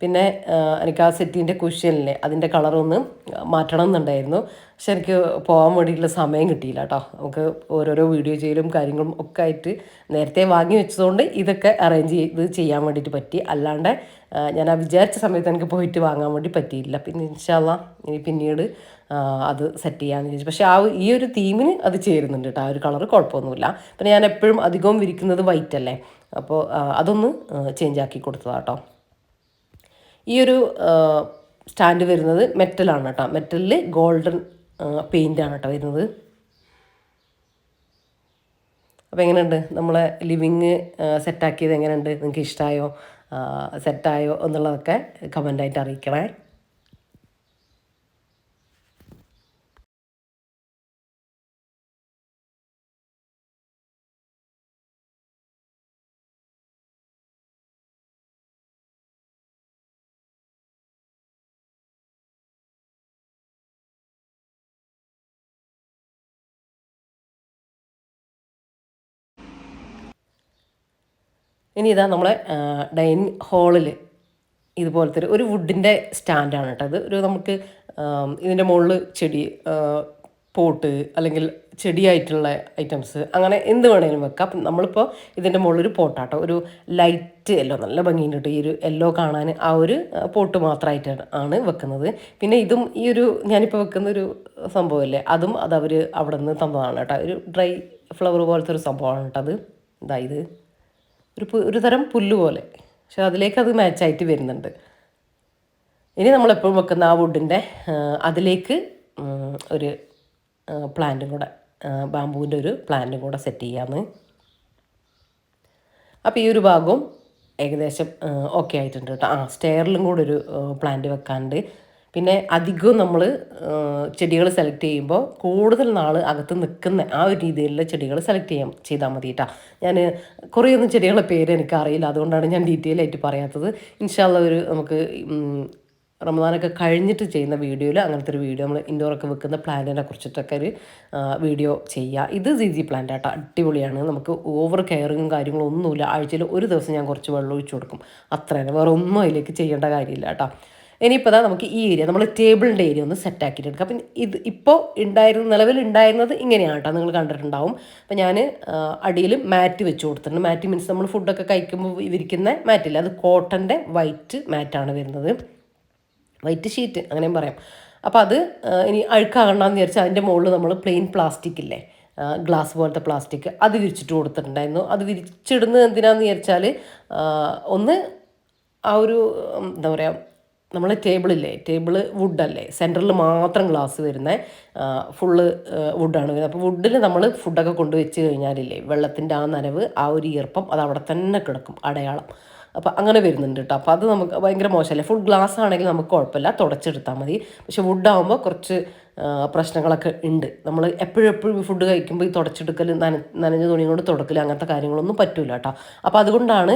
പിന്നെ എനിക്ക് ആ സെറ്റിന്റെ കുഷ്യനില്ലേ അതിന്റെ കളറൊന്ന് മാറ്റണം എന്നുണ്ടായിരുന്നു പക്ഷെ എനിക്ക് പോകാൻ വേണ്ടിയിട്ടുള്ള സമയം കിട്ടിയില്ല കേട്ടോ. നമുക്ക് ഓരോരോ വീഡിയോ ചെയ്യലും കാര്യങ്ങളും ഒക്കെ ആയിട്ട് നേരത്തെ വാങ്ങി വെച്ചതുകൊണ്ട് ഇതൊക്കെ അറേഞ്ച് ചെയ്ത് ചെയ്യാൻ വേണ്ടിയിട്ട് പറ്റി. അല്ലാണ്ട് ഞാൻ ആ വിചാരിച്ച സമയത്ത് എനിക്ക് പോയിട്ട് വാങ്ങാൻ വേണ്ടി പറ്റിയില്ല. പിന്നെ ഇൻഷാല്ല ഇനി പിന്നീട് അത് സെറ്റ് ചെയ്യാമെന്ന് വിചാരിച്ചു. പക്ഷേ ആ ഈ ഒരു തീമിന് അത് ചേരുന്നുണ്ട് കേട്ടോ. ആ ഒരു കളർ കുഴപ്പമൊന്നുമില്ല. പിന്നെ ഞാൻ എപ്പോഴും അധികവും വിരിക്കുന്നത് വൈറ്റ് അല്ലേ? അപ്പോൾ അതൊന്ന് ചേഞ്ച് ആക്കി കൊടുത്തതാട്ടോ ഈ ഒരു സ്റ്റാൻഡ് വരുന്നത് മെറ്റലാണ് കേട്ടോ. മെറ്റലിൽ ഗോൾഡൻ പെയിന്റാണ് കേട്ടോ വരുന്നത്. അപ്പോൾ എങ്ങനെയുണ്ട്? നമ്മളെ ലിവിങ് സെറ്റാക്കിയത് എങ്ങനെയുണ്ട്? നിങ്ങൾക്ക് ഇഷ്ടമായോ സെറ്റായോ? എന്നുള്ളതൊക്കെ കമന്റായിട്ട് അറിയിക്കണേ. ഇനി ഇതാ നമ്മളെ ഡൈനിങ് ഹാളിൽ ഇതുപോലത്തെ ഒരു- വുഡിന്റെ സ്റ്റാൻഡാണ് കേട്ടോ അത്. ഒരു നമുക്ക് ഇതിന്റെ മുകളിൽ ചെടി പോട്ട് അല്ലെങ്കിൽ ചെടിയായിട്ടുള്ള ഐറ്റംസ് അങ്ങനെ എന്ത് വേണമെങ്കിലും വെക്കാം. നമ്മളിപ്പോൾ ഇതിന്റെ മുകളിൽ ഒരു പോട്ടാട്ടോ. ഒരു ലൈറ്റ് യെല്ലോ നല്ല ഭംഗിയുണ്ട് ഈ ഒരു യെല്ലോ കാണാൻ ആ ഒരു പോട്ട് മാത്രമായിട്ടാണ് ആണ് വെക്കുന്നത്. പിന്നെ ഇതും ഈ ഒരു ഞാനിപ്പോൾ വെക്കുന്ന ഒരു സംഭവമല്ലേ അതും അത് അവർ അവിടെ നിന്ന് തന്നതാണ് കേട്ടോ. ഒരു ഡ്രൈ ഫ്ലവർ പോലത്തെ ഒരു സംഭവമാണ് കേട്ടോ അത്. ഇതാ ഇത്. ഒരു ഒരു തരം പുല്ല് പോലെ പക്ഷെ അതിലേക്ക് അത് മാച്ചായിട്ട് വരുന്നുണ്ട്. ഇനി നമ്മളെപ്പോഴും വെക്കുന്ന ആ വുഡിന്റെ അതിലേക്ക് ഒരു പ്ലാന്റും കൂടെ ബാമ്പുവിന്റെ ഒരു പ്ലാന്റും കൂടെ സെറ്റ് ചെയ്യാമെന്ന് അപ്പോൾ ഈ ഒരു ഭാഗവും ഏകദേശം ഓക്കെ ആയിട്ടുണ്ട് കേട്ടോ. ആ സ്റ്റെയറിലും കൂടെ ഒരു പ്ലാന്റ് വെക്കാണ്ട് പിന്നെ അധികവും നമ്മൾ ചെടികൾ സെലക്ട് ചെയ്യുമ്പോൾ കൂടുതൽ നാൾ അകത്ത് നിൽക്കുന്ന ആ ഒരു രീതിയിലുള്ള ചെടികൾ സെലക്ട് ചെയ്യാം ചെയ്താൽ മതി കേട്ടോ ഞാൻ കുറേയൊന്നും ചെടികളുടെ പേര് എനിക്ക് അറിയില്ല അതുകൊണ്ടാണ് ഞാൻ ഡീറ്റെയിൽ ആയിട്ട് പറയാത്തത്. ഇൻഷാല്ല ഒരു നമുക്ക് റമദാനൊക്കെ കഴിഞ്ഞിട്ട് ചെയ്യുന്ന വീഡിയോയിൽ അങ്ങനത്തെ ഒരു വീഡിയോ നമ്മൾ ഇൻഡോറൊക്കെ വെക്കുന്ന പ്ലാന്റിനെ കുറിച്ചിട്ടൊക്കെ ഒരു വീഡിയോ ചെയ്യുക ഇത് സീസി പ്ലാന്റ് ആട്ടോ അടിപൊളിയാണ്. നമുക്ക് ഓവർ കെയറിങ്ങും കാര്യങ്ങളൊന്നുമില്ല ആഴ്ചയിൽ ഒരു ദിവസം ഞാൻ കുറച്ച് വെള്ളം ഒഴിച്ചു കൊടുക്കും. അത്ര തന്നെ വേറെ ഒന്നും അതിലേക്ക് ചെയ്യേണ്ട കാര്യമില്ല കേട്ടോ ഇനിയിപ്പോൾ അതാ നമുക്ക് ഈ ഏരിയ നമ്മൾ ടേബിളിന്റെ ഏരിയ ഒന്ന് സെറ്റ് ആക്കിയിട്ട് എടുക്കാം അപ്പം ഇത് ഇപ്പോൾ ഉണ്ടായിരുന്ന നിലവിൽ ഉണ്ടായിരുന്നത് ഇങ്ങനെയാണ് കേട്ടോ നിങ്ങൾ കണ്ടിട്ടുണ്ടാവും. അപ്പം ഞാൻ അടിയിൽ മാറ്റ് വെച്ച് കൊടുത്തിട്ടുണ്ട്. മാറ്റ് മീൻസ് നമ്മൾ ഫുഡൊക്കെ കഴിക്കുമ്പോൾ ഇരിക്കുന്ന മാറ്റില്ല അത് കോട്ടന്റെ വൈറ്റ് മാറ്റാണ് വരുന്നത്. വൈറ്റ് ഷീറ്റ് അങ്ങനെയും പറയാം. അപ്പോൾ അത് ഇനി അഴുക്കാകണമെന്ന് വിചാരിച്ചാൽ അതിന്റെ മുകളിൽ നമ്മൾ പ്ലെയിൻ പ്ലാസ്റ്റിക് ഇല്ലേ? ഗ്ലാസ് പോലത്തെ പ്ലാസ്റ്റിക് അത് വിരിച്ചിട്ട് കൊടുത്തിട്ടുണ്ടായിരുന്നു. അത് വിരിച്ചിടുന്നത് എന്തിനാന്ന് വിചാരിച്ചാൽ ഒന്ന് ആ ഒരു എന്താ പറയുക നമ്മളെ ടേബിളില്ലേ? ടേബിൾ വുഡല്ലേ? സെന്ററിൽ മാത്രം ഗ്ലാസ് വരുന്നത് ഫുള്ള് വുഡാണ് വരുന്നത്. അപ്പോൾ വുഡിൽ നമ്മൾ ഫുഡൊക്കെ കൊണ്ട് വെച്ച് കഴിഞ്ഞാലില്ലേ വെള്ളത്തിന്റെ ആ നനവ് ആ ഒരു ഈർപ്പം അത് അവിടെ തന്നെ കിടക്കും അടയാളം. അപ്പോൾ അങ്ങനെ വരുന്നുണ്ട് കേട്ടോ അപ്പോൾ അത് നമുക്ക് ഭയങ്കര മോശമല്ലേ? ഫുൾ ഗ്ലാസ് ആണെങ്കിൽ നമുക്ക് കുഴപ്പമില്ല. തുടച്ചെടുത്താൽ മതി. പക്ഷെ വുഡാകുമ്പോൾ കുറച്ച് പ്രശ്നങ്ങളൊക്കെ ഉണ്ട്. നമ്മൾ എപ്പോഴും എപ്പോഴും ഫുഡ് കഴിക്കുമ്പോൾ ഈ തുടച്ചെടുക്കൽ നന നനഞ്ഞ തുണി കൊണ്ട് തുടക്കൽ അങ്ങനത്തെ കാര്യങ്ങളൊന്നും പറ്റില്ല കേട്ടോ അപ്പോൾ അതുകൊണ്ടാണ്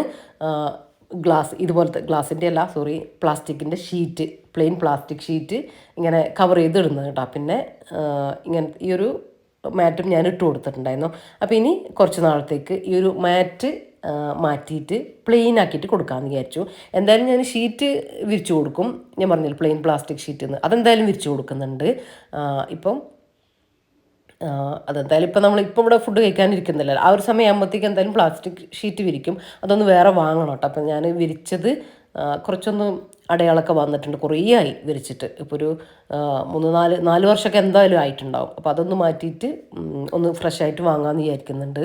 ഗ്ലാസ് ഇതുപോലത്തെ ഗ്ലാസിന്റെ അല്ല സോറി പ്ലാസ്റ്റിക്കിന്റെ ഷീറ്റ് പ്ലെയിൻ പ്ലാസ്റ്റിക് ഷീറ്റ് ഇങ്ങനെ കവർ ചെയ്തിടുന്നത് കേട്ടോ. പിന്നെ ഇങ്ങനെ ഈ ഒരു മാറ്റും ഞാൻ ഇട്ട് കൊടുത്തിട്ടുണ്ടായിരുന്നു. അപ്പോൾ ഇനി കുറച്ച് നാളത്തേക്ക് ഈ ഒരു മാറ്റ് മാറ്റിയിട്ട് പ്ലെയിൻ ആക്കിയിട്ട് കൊടുക്കാമെന്ന് വിചാരിച്ചു. എന്തായാലും ഞാൻ ഷീറ്റ് വിരിച്ചു കൊടുക്കും. ഞാൻ പറഞ്ഞില്ല പ്ലെയിൻ പ്ലാസ്റ്റിക് ഷീറ്റ് എന്ന് അതെന്തായാലും വിരിച്ചു കൊടുക്കുന്നുണ്ട്. ഇപ്പം അതെന്തായാലും ഇപ്പം നമ്മൾ ഇപ്പം ഇവിടെ ഫുഡ് കഴിക്കാനിരിക്കുന്നില്ല ആ ഒരു സമയം ആകുമ്പോഴത്തേക്ക് എന്തായാലും പ്ലാസ്റ്റിക് ഷീറ്റ് വിരിക്കും. അതൊന്ന് വേറെ വാങ്ങണം കേട്ടോ. അപ്പം ഞാൻ വിരിച്ചത് കുറച്ചൊന്ന് അടയാളമൊക്കെ വന്നിട്ടുണ്ട്. കുറേ ആയി വിരിച്ചിട്ട്. ഇപ്പോൾ ഒരു മൂന്ന് നാല് നാല് വർഷമൊക്കെ എന്തായാലും ആയിട്ടുണ്ടാവും. അപ്പോൾ അതൊന്ന് മാറ്റിയിട്ട് ഒന്ന് ഫ്രഷ് ആയിട്ട് വാങ്ങാമെന്ന് വിചാരിക്കുന്നുണ്ട്.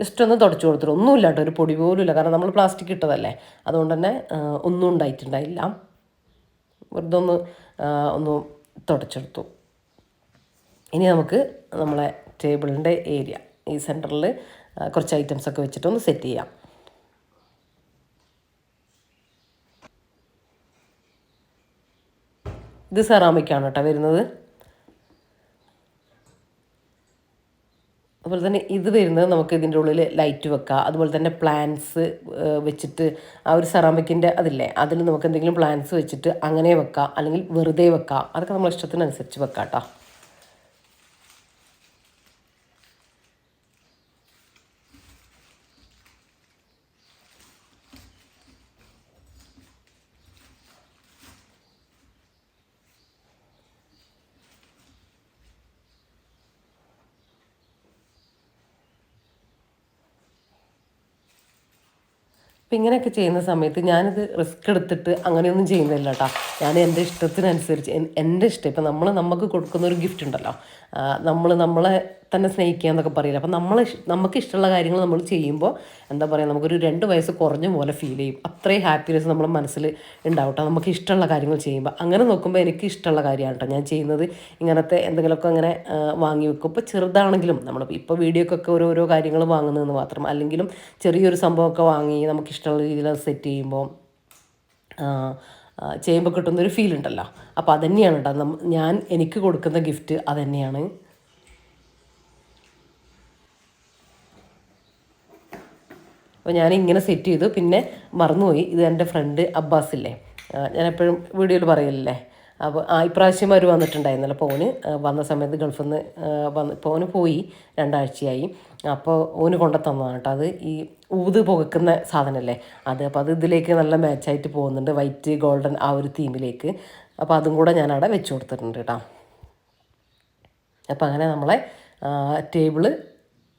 ജസ്റ്റ് ഒന്ന് തുടച്ചു കൊടുത്തിട്ട്. ഒന്നുമില്ല കേട്ടോ. ഒരു പൊടി പോലും ഇല്ല. കാരണം നമ്മൾ പ്ലാസ്റ്റിക് ഇട്ടതല്ലേ. അതുകൊണ്ട് തന്നെ ഒന്നും ഉണ്ടായിട്ടുണ്ടായില്ല. വെറുതെ ഒന്ന് ഒന്ന് തുടച്ചെടുത്തു. ഇനി നമുക്ക് നമ്മളെ ടേബിളിന്റെ ഏരിയ ഈ സെന്ററിൽ കുറച്ച് ഐറ്റംസ് ഒക്കെ വെച്ചിട്ട് ഒന്ന് സെറ്റ് ചെയ്യാം. ഇത് സെറാമിക്കാണ് കേട്ടോ വരുന്നത്. അതുപോലെ തന്നെ ഇത് വരുന്നത് നമുക്ക് ഇതിന്റെ ഉള്ളിൽ ലൈറ്റ് വെക്കാം. അതുപോലെ തന്നെ പ്ലാന്റ്സ് വെച്ചിട്ട് ആ ഒരു സെറാമിക്കിന്റെ അതില്ലേ അതിൽ നമുക്ക് എന്തെങ്കിലും പ്ലാന്റ്സ് വെച്ചിട്ട് അങ്ങനെ വെക്കാം. അല്ലെങ്കിൽ വെറുതെ വെക്കാം. അതൊക്കെ നമ്മൾ ഇഷ്ടത്തിനനുസരിച്ച് വെക്കാം കേട്ടോ. അപ്പം ഇങ്ങനെയൊക്കെ ചെയ്യുന്ന സമയത്ത് ഞാനിത് റിസ്ക് എടുത്തിട്ട് അങ്ങനെയൊന്നും ചെയ്യുന്നില്ല കേട്ടോ ഞാൻ എന്റെ ഇഷ്ടത്തിനനുസരിച്ച് എൻ- എന്റെ ഇഷ്ടം. ഇപ്പം നമ്മൾ നമുക്ക് കൊടുക്കുന്ന ഒരു ഗിഫ്റ്റ് ഉണ്ടല്ലോ. നമ്മൾ നമ്മളെ തന്നെ സ്നേഹിക്കുക എന്നൊക്കെ പറയില്ല. അപ്പം നമ്മൾ നമുക്ക് ഇഷ്ടമുള്ള കാര്യങ്ങൾ നമ്മൾ ചെയ്യുമ്പോൾ എന്താ പറയുക നമുക്കൊരു രണ്ട് വയസ്സ് കുറഞ്ഞ പോലെ ഫീൽ ചെയ്യും. അത്രയും ഹാപ്പിനെസ് നമ്മുടെ മനസ്സിൽ ഉണ്ടാവും കേട്ടോ നമുക്ക് ഇഷ്ടമുള്ള കാര്യങ്ങൾ ചെയ്യുമ്പോൾ അങ്ങനെ നോക്കുമ്പോൾ എനിക്ക് ഇഷ്ടമുള്ള കാര്യമാണ് കേട്ടോ ഞാൻ ചെയ്യുന്നത് ഇങ്ങനത്തെ എന്തെങ്കിലുമൊക്കെ അങ്ങനെ വാങ്ങി വെക്കും. ഇപ്പോൾ ചെറുതാണെങ്കിലും നമ്മൾ ഇപ്പോൾ വീഡിയോക്കൊക്കെ ഓരോരോ കാര്യങ്ങൾ വാങ്ങുന്നതെന്ന് മാത്രം. അല്ലെങ്കിലും ചെറിയൊരു സംഭവമൊക്കെ വാങ്ങി നമുക്ക് ഇഷ്ടമുള്ള രീതിയിൽ അത് സെറ്റ് ചെയ്യുമ്പോൾ ചെയ്യുമ്പോൾ കിട്ടുന്നൊരു ഫീൽ ഉണ്ടല്ലോ. അപ്പോൾ അതന്നെയാണ് കേട്ടോ ഞാൻ എനിക്ക് കൊടുക്കുന്ന ഗിഫ്റ്റ് അതന്നെയാണ് അപ്പോൾ ഞാൻ ഇങ്ങനെ സെറ്റ് ചെയ്തു. പിന്നെ മറന്നുപോയി. ഇത് എന്റെ ഫ്രണ്ട് അബ്ബാസില്ലേ? ഞാൻ എപ്പോഴും വീഡിയോയിൽ പറയലില്ലേ? അപ്പോൾ ആ ഇപ്രാവശ്യം അവർ വന്നിട്ടുണ്ടായിരുന്നല്ലോ പോന്. വന്ന സമയത്ത് ഗൾഫിൽ നിന്ന് വന്ന് പോന് പോയി രണ്ടാഴ്ചയായി. അപ്പോൾ ഓന് കൊണ്ടു തന്നതാണ് കേട്ടോ. അത് ഈ ഊത് പുകക്കുന്ന സാധനമല്ലേ അത് അപ്പോൾ അത് ഇതിലേക്ക് നല്ല മാച്ചായിട്ട് പോകുന്നുണ്ട്. വൈറ്റ് ഗോൾഡൻ ആ ഒരു തീമിലേക്ക് അപ്പോൾ അതും കൂടെ ഞാൻ അവിടെ വെച്ച് കൊടുത്തിട്ടുണ്ട് കേട്ടോ. അപ്പോൾ അങ്ങനെ നമ്മളെ ടേബിൾ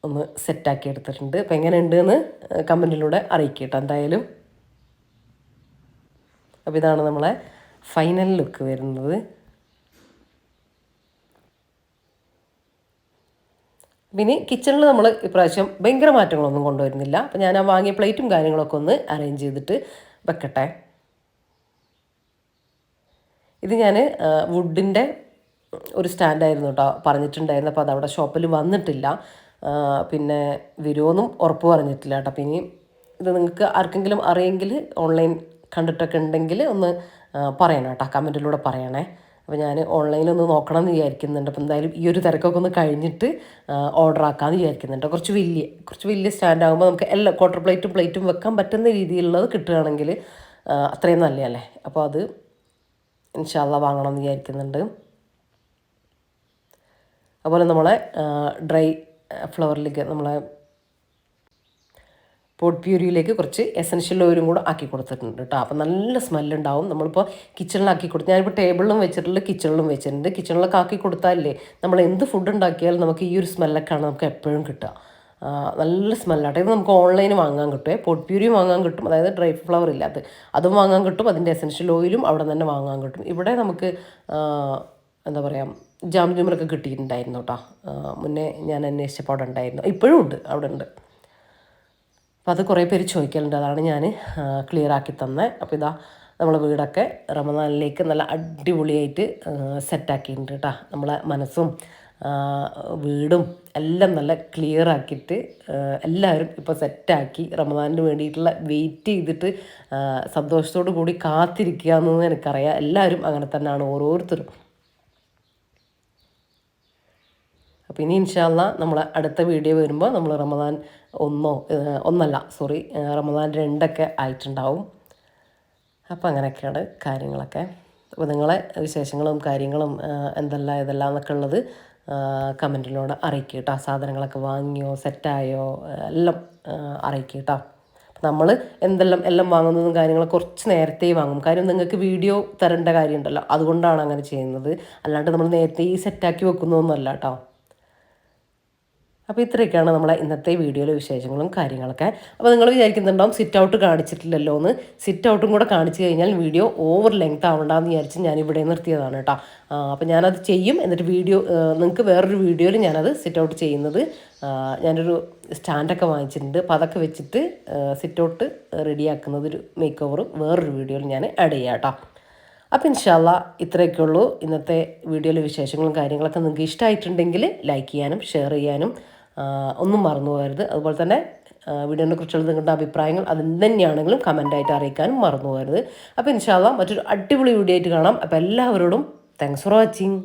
ഒന്ന് സെറ്റാക്കി എടുത്തിട്ടുണ്ട്. അപ്പോൾ എങ്ങനെയുണ്ട് എന്ന് കമന്റിലൂടെ അറിയിക്കുക എന്തായാലും. അപ്പോൾ ഇതാണ് നമ്മളെ ഫൈനൽ ലുക്ക് വരുന്നത്. പിന്നെ കിച്ചണിൽ നമ്മൾ ഇപ്രാവശ്യം ഭയങ്കര മാറ്റങ്ങളൊന്നും കൊണ്ടുവരുന്നില്ല. അപ്പം ഞാൻ ആ വാങ്ങിയ പ്ലേറ്റും കാര്യങ്ങളൊക്കെ ഒന്ന് അറേഞ്ച് ചെയ്തിട്ട് വെക്കട്ടെ. ഇത് ഞാൻ വുഡിന്റെ ഒരു സ്റ്റാൻഡായിരുന്നു കേട്ടോ പറഞ്ഞിട്ടുണ്ടായിരുന്നു അപ്പോൾ അതവിടെ ഷോപ്പിൽ വന്നിട്ടില്ല. പിന്നെ വരുമെന്നും ഉറപ്പ് പറഞ്ഞിട്ടില്ല കേട്ടോ. അപ്പം ഇനി ഇത് നിങ്ങൾക്ക് ആർക്കെങ്കിലും അറിയെങ്കിൽ ഓൺലൈൻ കണ്ടിട്ടൊക്കെ ഉണ്ടെങ്കിൽ ഒന്ന് പറയണം കേട്ടോ. കമന്റിലൂടെ പറയണേ. അപ്പോൾ ഞാൻ ഓൺലൈനിൽ ഒന്ന് നോക്കണം എന്ന് വിചാരിക്കുന്നുണ്ട്. അപ്പോൾ എന്തായാലും ഈ ഒരു തിരക്കൊക്കെ ഒന്ന് കഴിഞ്ഞിട്ട് ഓർഡർ ആക്കാമെന്ന് വിചാരിക്കുന്നുണ്ട്. കുറച്ച് വലിയ കുറച്ച് വലിയ സ്റ്റാൻഡ് ആകുമ്പോൾ നമുക്ക് എല്ലാ ക്വാർട്ടർ പ്ലേറ്റും പ്ലേറ്റും വെക്കാൻ പറ്റുന്ന രീതിയിലുള്ളത് കിട്ടുകയാണെങ്കിൽ അത്രയും നല്ലതല്ലേ? അപ്പോൾ അത് ഇൻഷാല്ല വാങ്ങണം എന്ന് വിചാരിക്കുന്നുണ്ട്. അതുപോലെ നമ്മളെ ഡ്രൈ ഫ്ലവറിലേക്ക് നമ്മളെ പോട്ട് പ്യൂരിയിലേക്ക് കുറച്ച് എസൻഷ്യൽ ഓയിലും കൂടെ ആക്കി കൊടുത്തിട്ടുണ്ട് കേട്ടോ. അപ്പോൾ നല്ല സ്മെല്ലുണ്ടാവും. നമ്മളിപ്പോൾ കിച്ചണിലാക്കി കൊടുത്ത് ഞാനിപ്പോൾ ടേബിളിലും വെച്ചിട്ടുണ്ട് കിച്ചണിലും വെച്ചിട്ടുണ്ട്. കിച്ചണിലൊക്കെ ആക്കി കൊടുത്താലേ നമ്മൾ എന്ത് ഫുഡ് ഉണ്ടാക്കിയാലും നമുക്ക് ഈ ഒരു സ്മെല്ലൊക്കെയാണ് നമുക്ക് എപ്പോഴും കിട്ടുക. നല്ല സ്മെല്ലാട്ടെ ഇത് നമുക്ക് ഓൺലൈൻ വാങ്ങാൻ കിട്ടുമേ പോട്ട് പ്യൂരിയും വാങ്ങാൻ കിട്ടും. അതായത് ഡ്രൈ ഫ്ലവർ ഇല്ലാത്ത അതും വാങ്ങാൻ കിട്ടും. അതിന്റെ എസൻഷ്യൽ ഓയിലും അവിടെ തന്നെ വാങ്ങാൻ കിട്ടും. ഇവിടെ നമുക്ക് എന്താ പറയുക ജാം ജുമറൊക്കെ കിട്ടിയിട്ടുണ്ടായിരുന്നു കേട്ടോ. മുന്നേ ഞാൻ അന്വേഷിച്ചപ്പോൾ അവിടെ ഉണ്ടായിരുന്നു. ഇപ്പോഴും ഉണ്ട് അവിടെ ഉണ്ട്. അപ്പോൾ അത് കുറേ പേര് ചോദിക്കലുണ്ട്. അതാണ് ഞാൻ ക്ലിയർ ആക്കി തന്നെ. അപ്പോൾ ഇതാ നമ്മളെ വീടൊക്കെ റമദാനിലേക്ക് നല്ല അടിപൊളിയായിട്ട് സെറ്റാക്കിയിട്ടുണ്ട് കേട്ടോ. നമ്മളെ മനസ്സും വീടും എല്ലാം നല്ല ക്ലിയർ ആക്കിയിട്ട് എല്ലാവരും ഇപ്പോൾ സെറ്റാക്കി റമദാനിന് വേണ്ടിയിട്ടുള്ള വെയിറ്റ് ചെയ്തിട്ട് സന്തോഷത്തോടു കൂടി കാത്തിരിക്കുക എന്ന് എനിക്കറിയാം. എല്ലാവരും അങ്ങനെ തന്നെയാണ് ഓരോരുത്തരും. അപ്പോൾ ഇനി ഇൻഷാല്ല നമ്മൾ അടുത്ത വീഡിയോ വരുമ്പോൾ നമ്മൾ റമദാൻ ഒന്നോ ഒന്നല്ല സോറി റമദാൻ രണ്ടൊക്കെ ആയിട്ടുണ്ടാവും. അപ്പോൾ അങ്ങനെയൊക്കെയാണ് കാര്യങ്ങളൊക്കെ. അപ്പോൾ നിങ്ങളെ വിശേഷങ്ങളും കാര്യങ്ങളും എന്തല്ല ഇതെല്ലാം എന്നൊക്കെ ഉള്ളത് കമന്റിലൂടെ അറിയിക്കുക കേട്ടോ സാധനങ്ങളൊക്കെ വാങ്ങിയോ സെറ്റായോ എല്ലാം അറിയിക്കുക കേട്ടോ നമ്മൾ എന്തെല്ലാം എല്ലാം വാങ്ങുന്നതും കാര്യങ്ങൾ കുറച്ച് നേരത്തെ വാങ്ങും. കാര്യം നിങ്ങൾക്ക് വീഡിയോ തരേണ്ട കാര്യമുണ്ടല്ലോ. അതുകൊണ്ടാണ് അങ്ങനെ ചെയ്യുന്നത്. അല്ലാണ്ട് നമ്മൾ നേരത്തെ ഈ സെറ്റാക്കി വെക്കുന്നതൊന്നുമല്ല കേട്ടോ അപ്പോൾ ഇത്രയൊക്കെയാണ് നമ്മളെ ഇന്നത്തെ വീഡിയോയിലെ വിശേഷങ്ങളും കാര്യങ്ങളൊക്കെ. അപ്പോൾ നിങ്ങൾ വിചാരിക്കുന്നുണ്ടാവും സിറ്റ് ഔട്ട് കാണിച്ചിട്ടില്ലല്ലോ എന്ന്. സിറ്റ് ഔട്ടും കൂടെ കാണിച്ചു കഴിഞ്ഞാൽ വീഡിയോ ഓവർ ലെങ്ത് ആവണ്ടെന്ന് വിചാരിച്ച് ഞാൻ ഇവിടെ നിർത്തിയതാണ് കേട്ടോ. അപ്പോൾ ഞാനത് ചെയ്യും. എന്നിട്ട് വീഡിയോ നിങ്ങൾക്ക് വേറൊരു വീഡിയോയിൽ ഞാനത് സിറ്റ് ഔട്ട് ചെയ്യുന്നത്. ഞാനൊരു സ്റ്റാൻഡൊക്കെ വാങ്ങിച്ചിട്ടുണ്ട്. അപ്പോൾ അതൊക്കെ വെച്ചിട്ട് സിറ്റ് ഔട്ട് റെഡിയാക്കുന്നത് ഒരു മേക്ക് ഓവർ വേറൊരു വീഡിയോയിൽ ഞാൻ ആഡ് ചെയ്യാം കേട്ടോ. അപ്പോൾ ഇൻഷാല്ല ഇത്രയൊക്കെ ഉള്ളൂ. ഇന്നത്തെ വീഡിയോയിലെ വിശേഷങ്ങളും കാര്യങ്ങളൊക്കെ നിങ്ങൾക്ക് ഇഷ്ടമായിട്ടുണ്ടെങ്കിൽ ലൈക്ക് ചെയ്യാനും ഷെയർ ചെയ്യാനും ഒന്നും മറന്നു പോകരുത്. അതുപോലെ തന്നെ വീഡിയോനെ കുറിച്ചുള്ള നിങ്ങളുടെ അഭിപ്രായങ്ങൾ അത് തന്നെയാണെങ്കിലും കമന്റായിട്ട് അറിയിക്കാനും മറന്നു പോകരുത്. അപ്പോൾ ഇൻഷാല്ല മറ്റൊരു അടിപൊളി വീഡിയോ ആയിട്ട് കാണാം. അപ്പോൾ എല്ലാവരോടും താങ്ക്സ് ഫോർ വാച്ചിങ്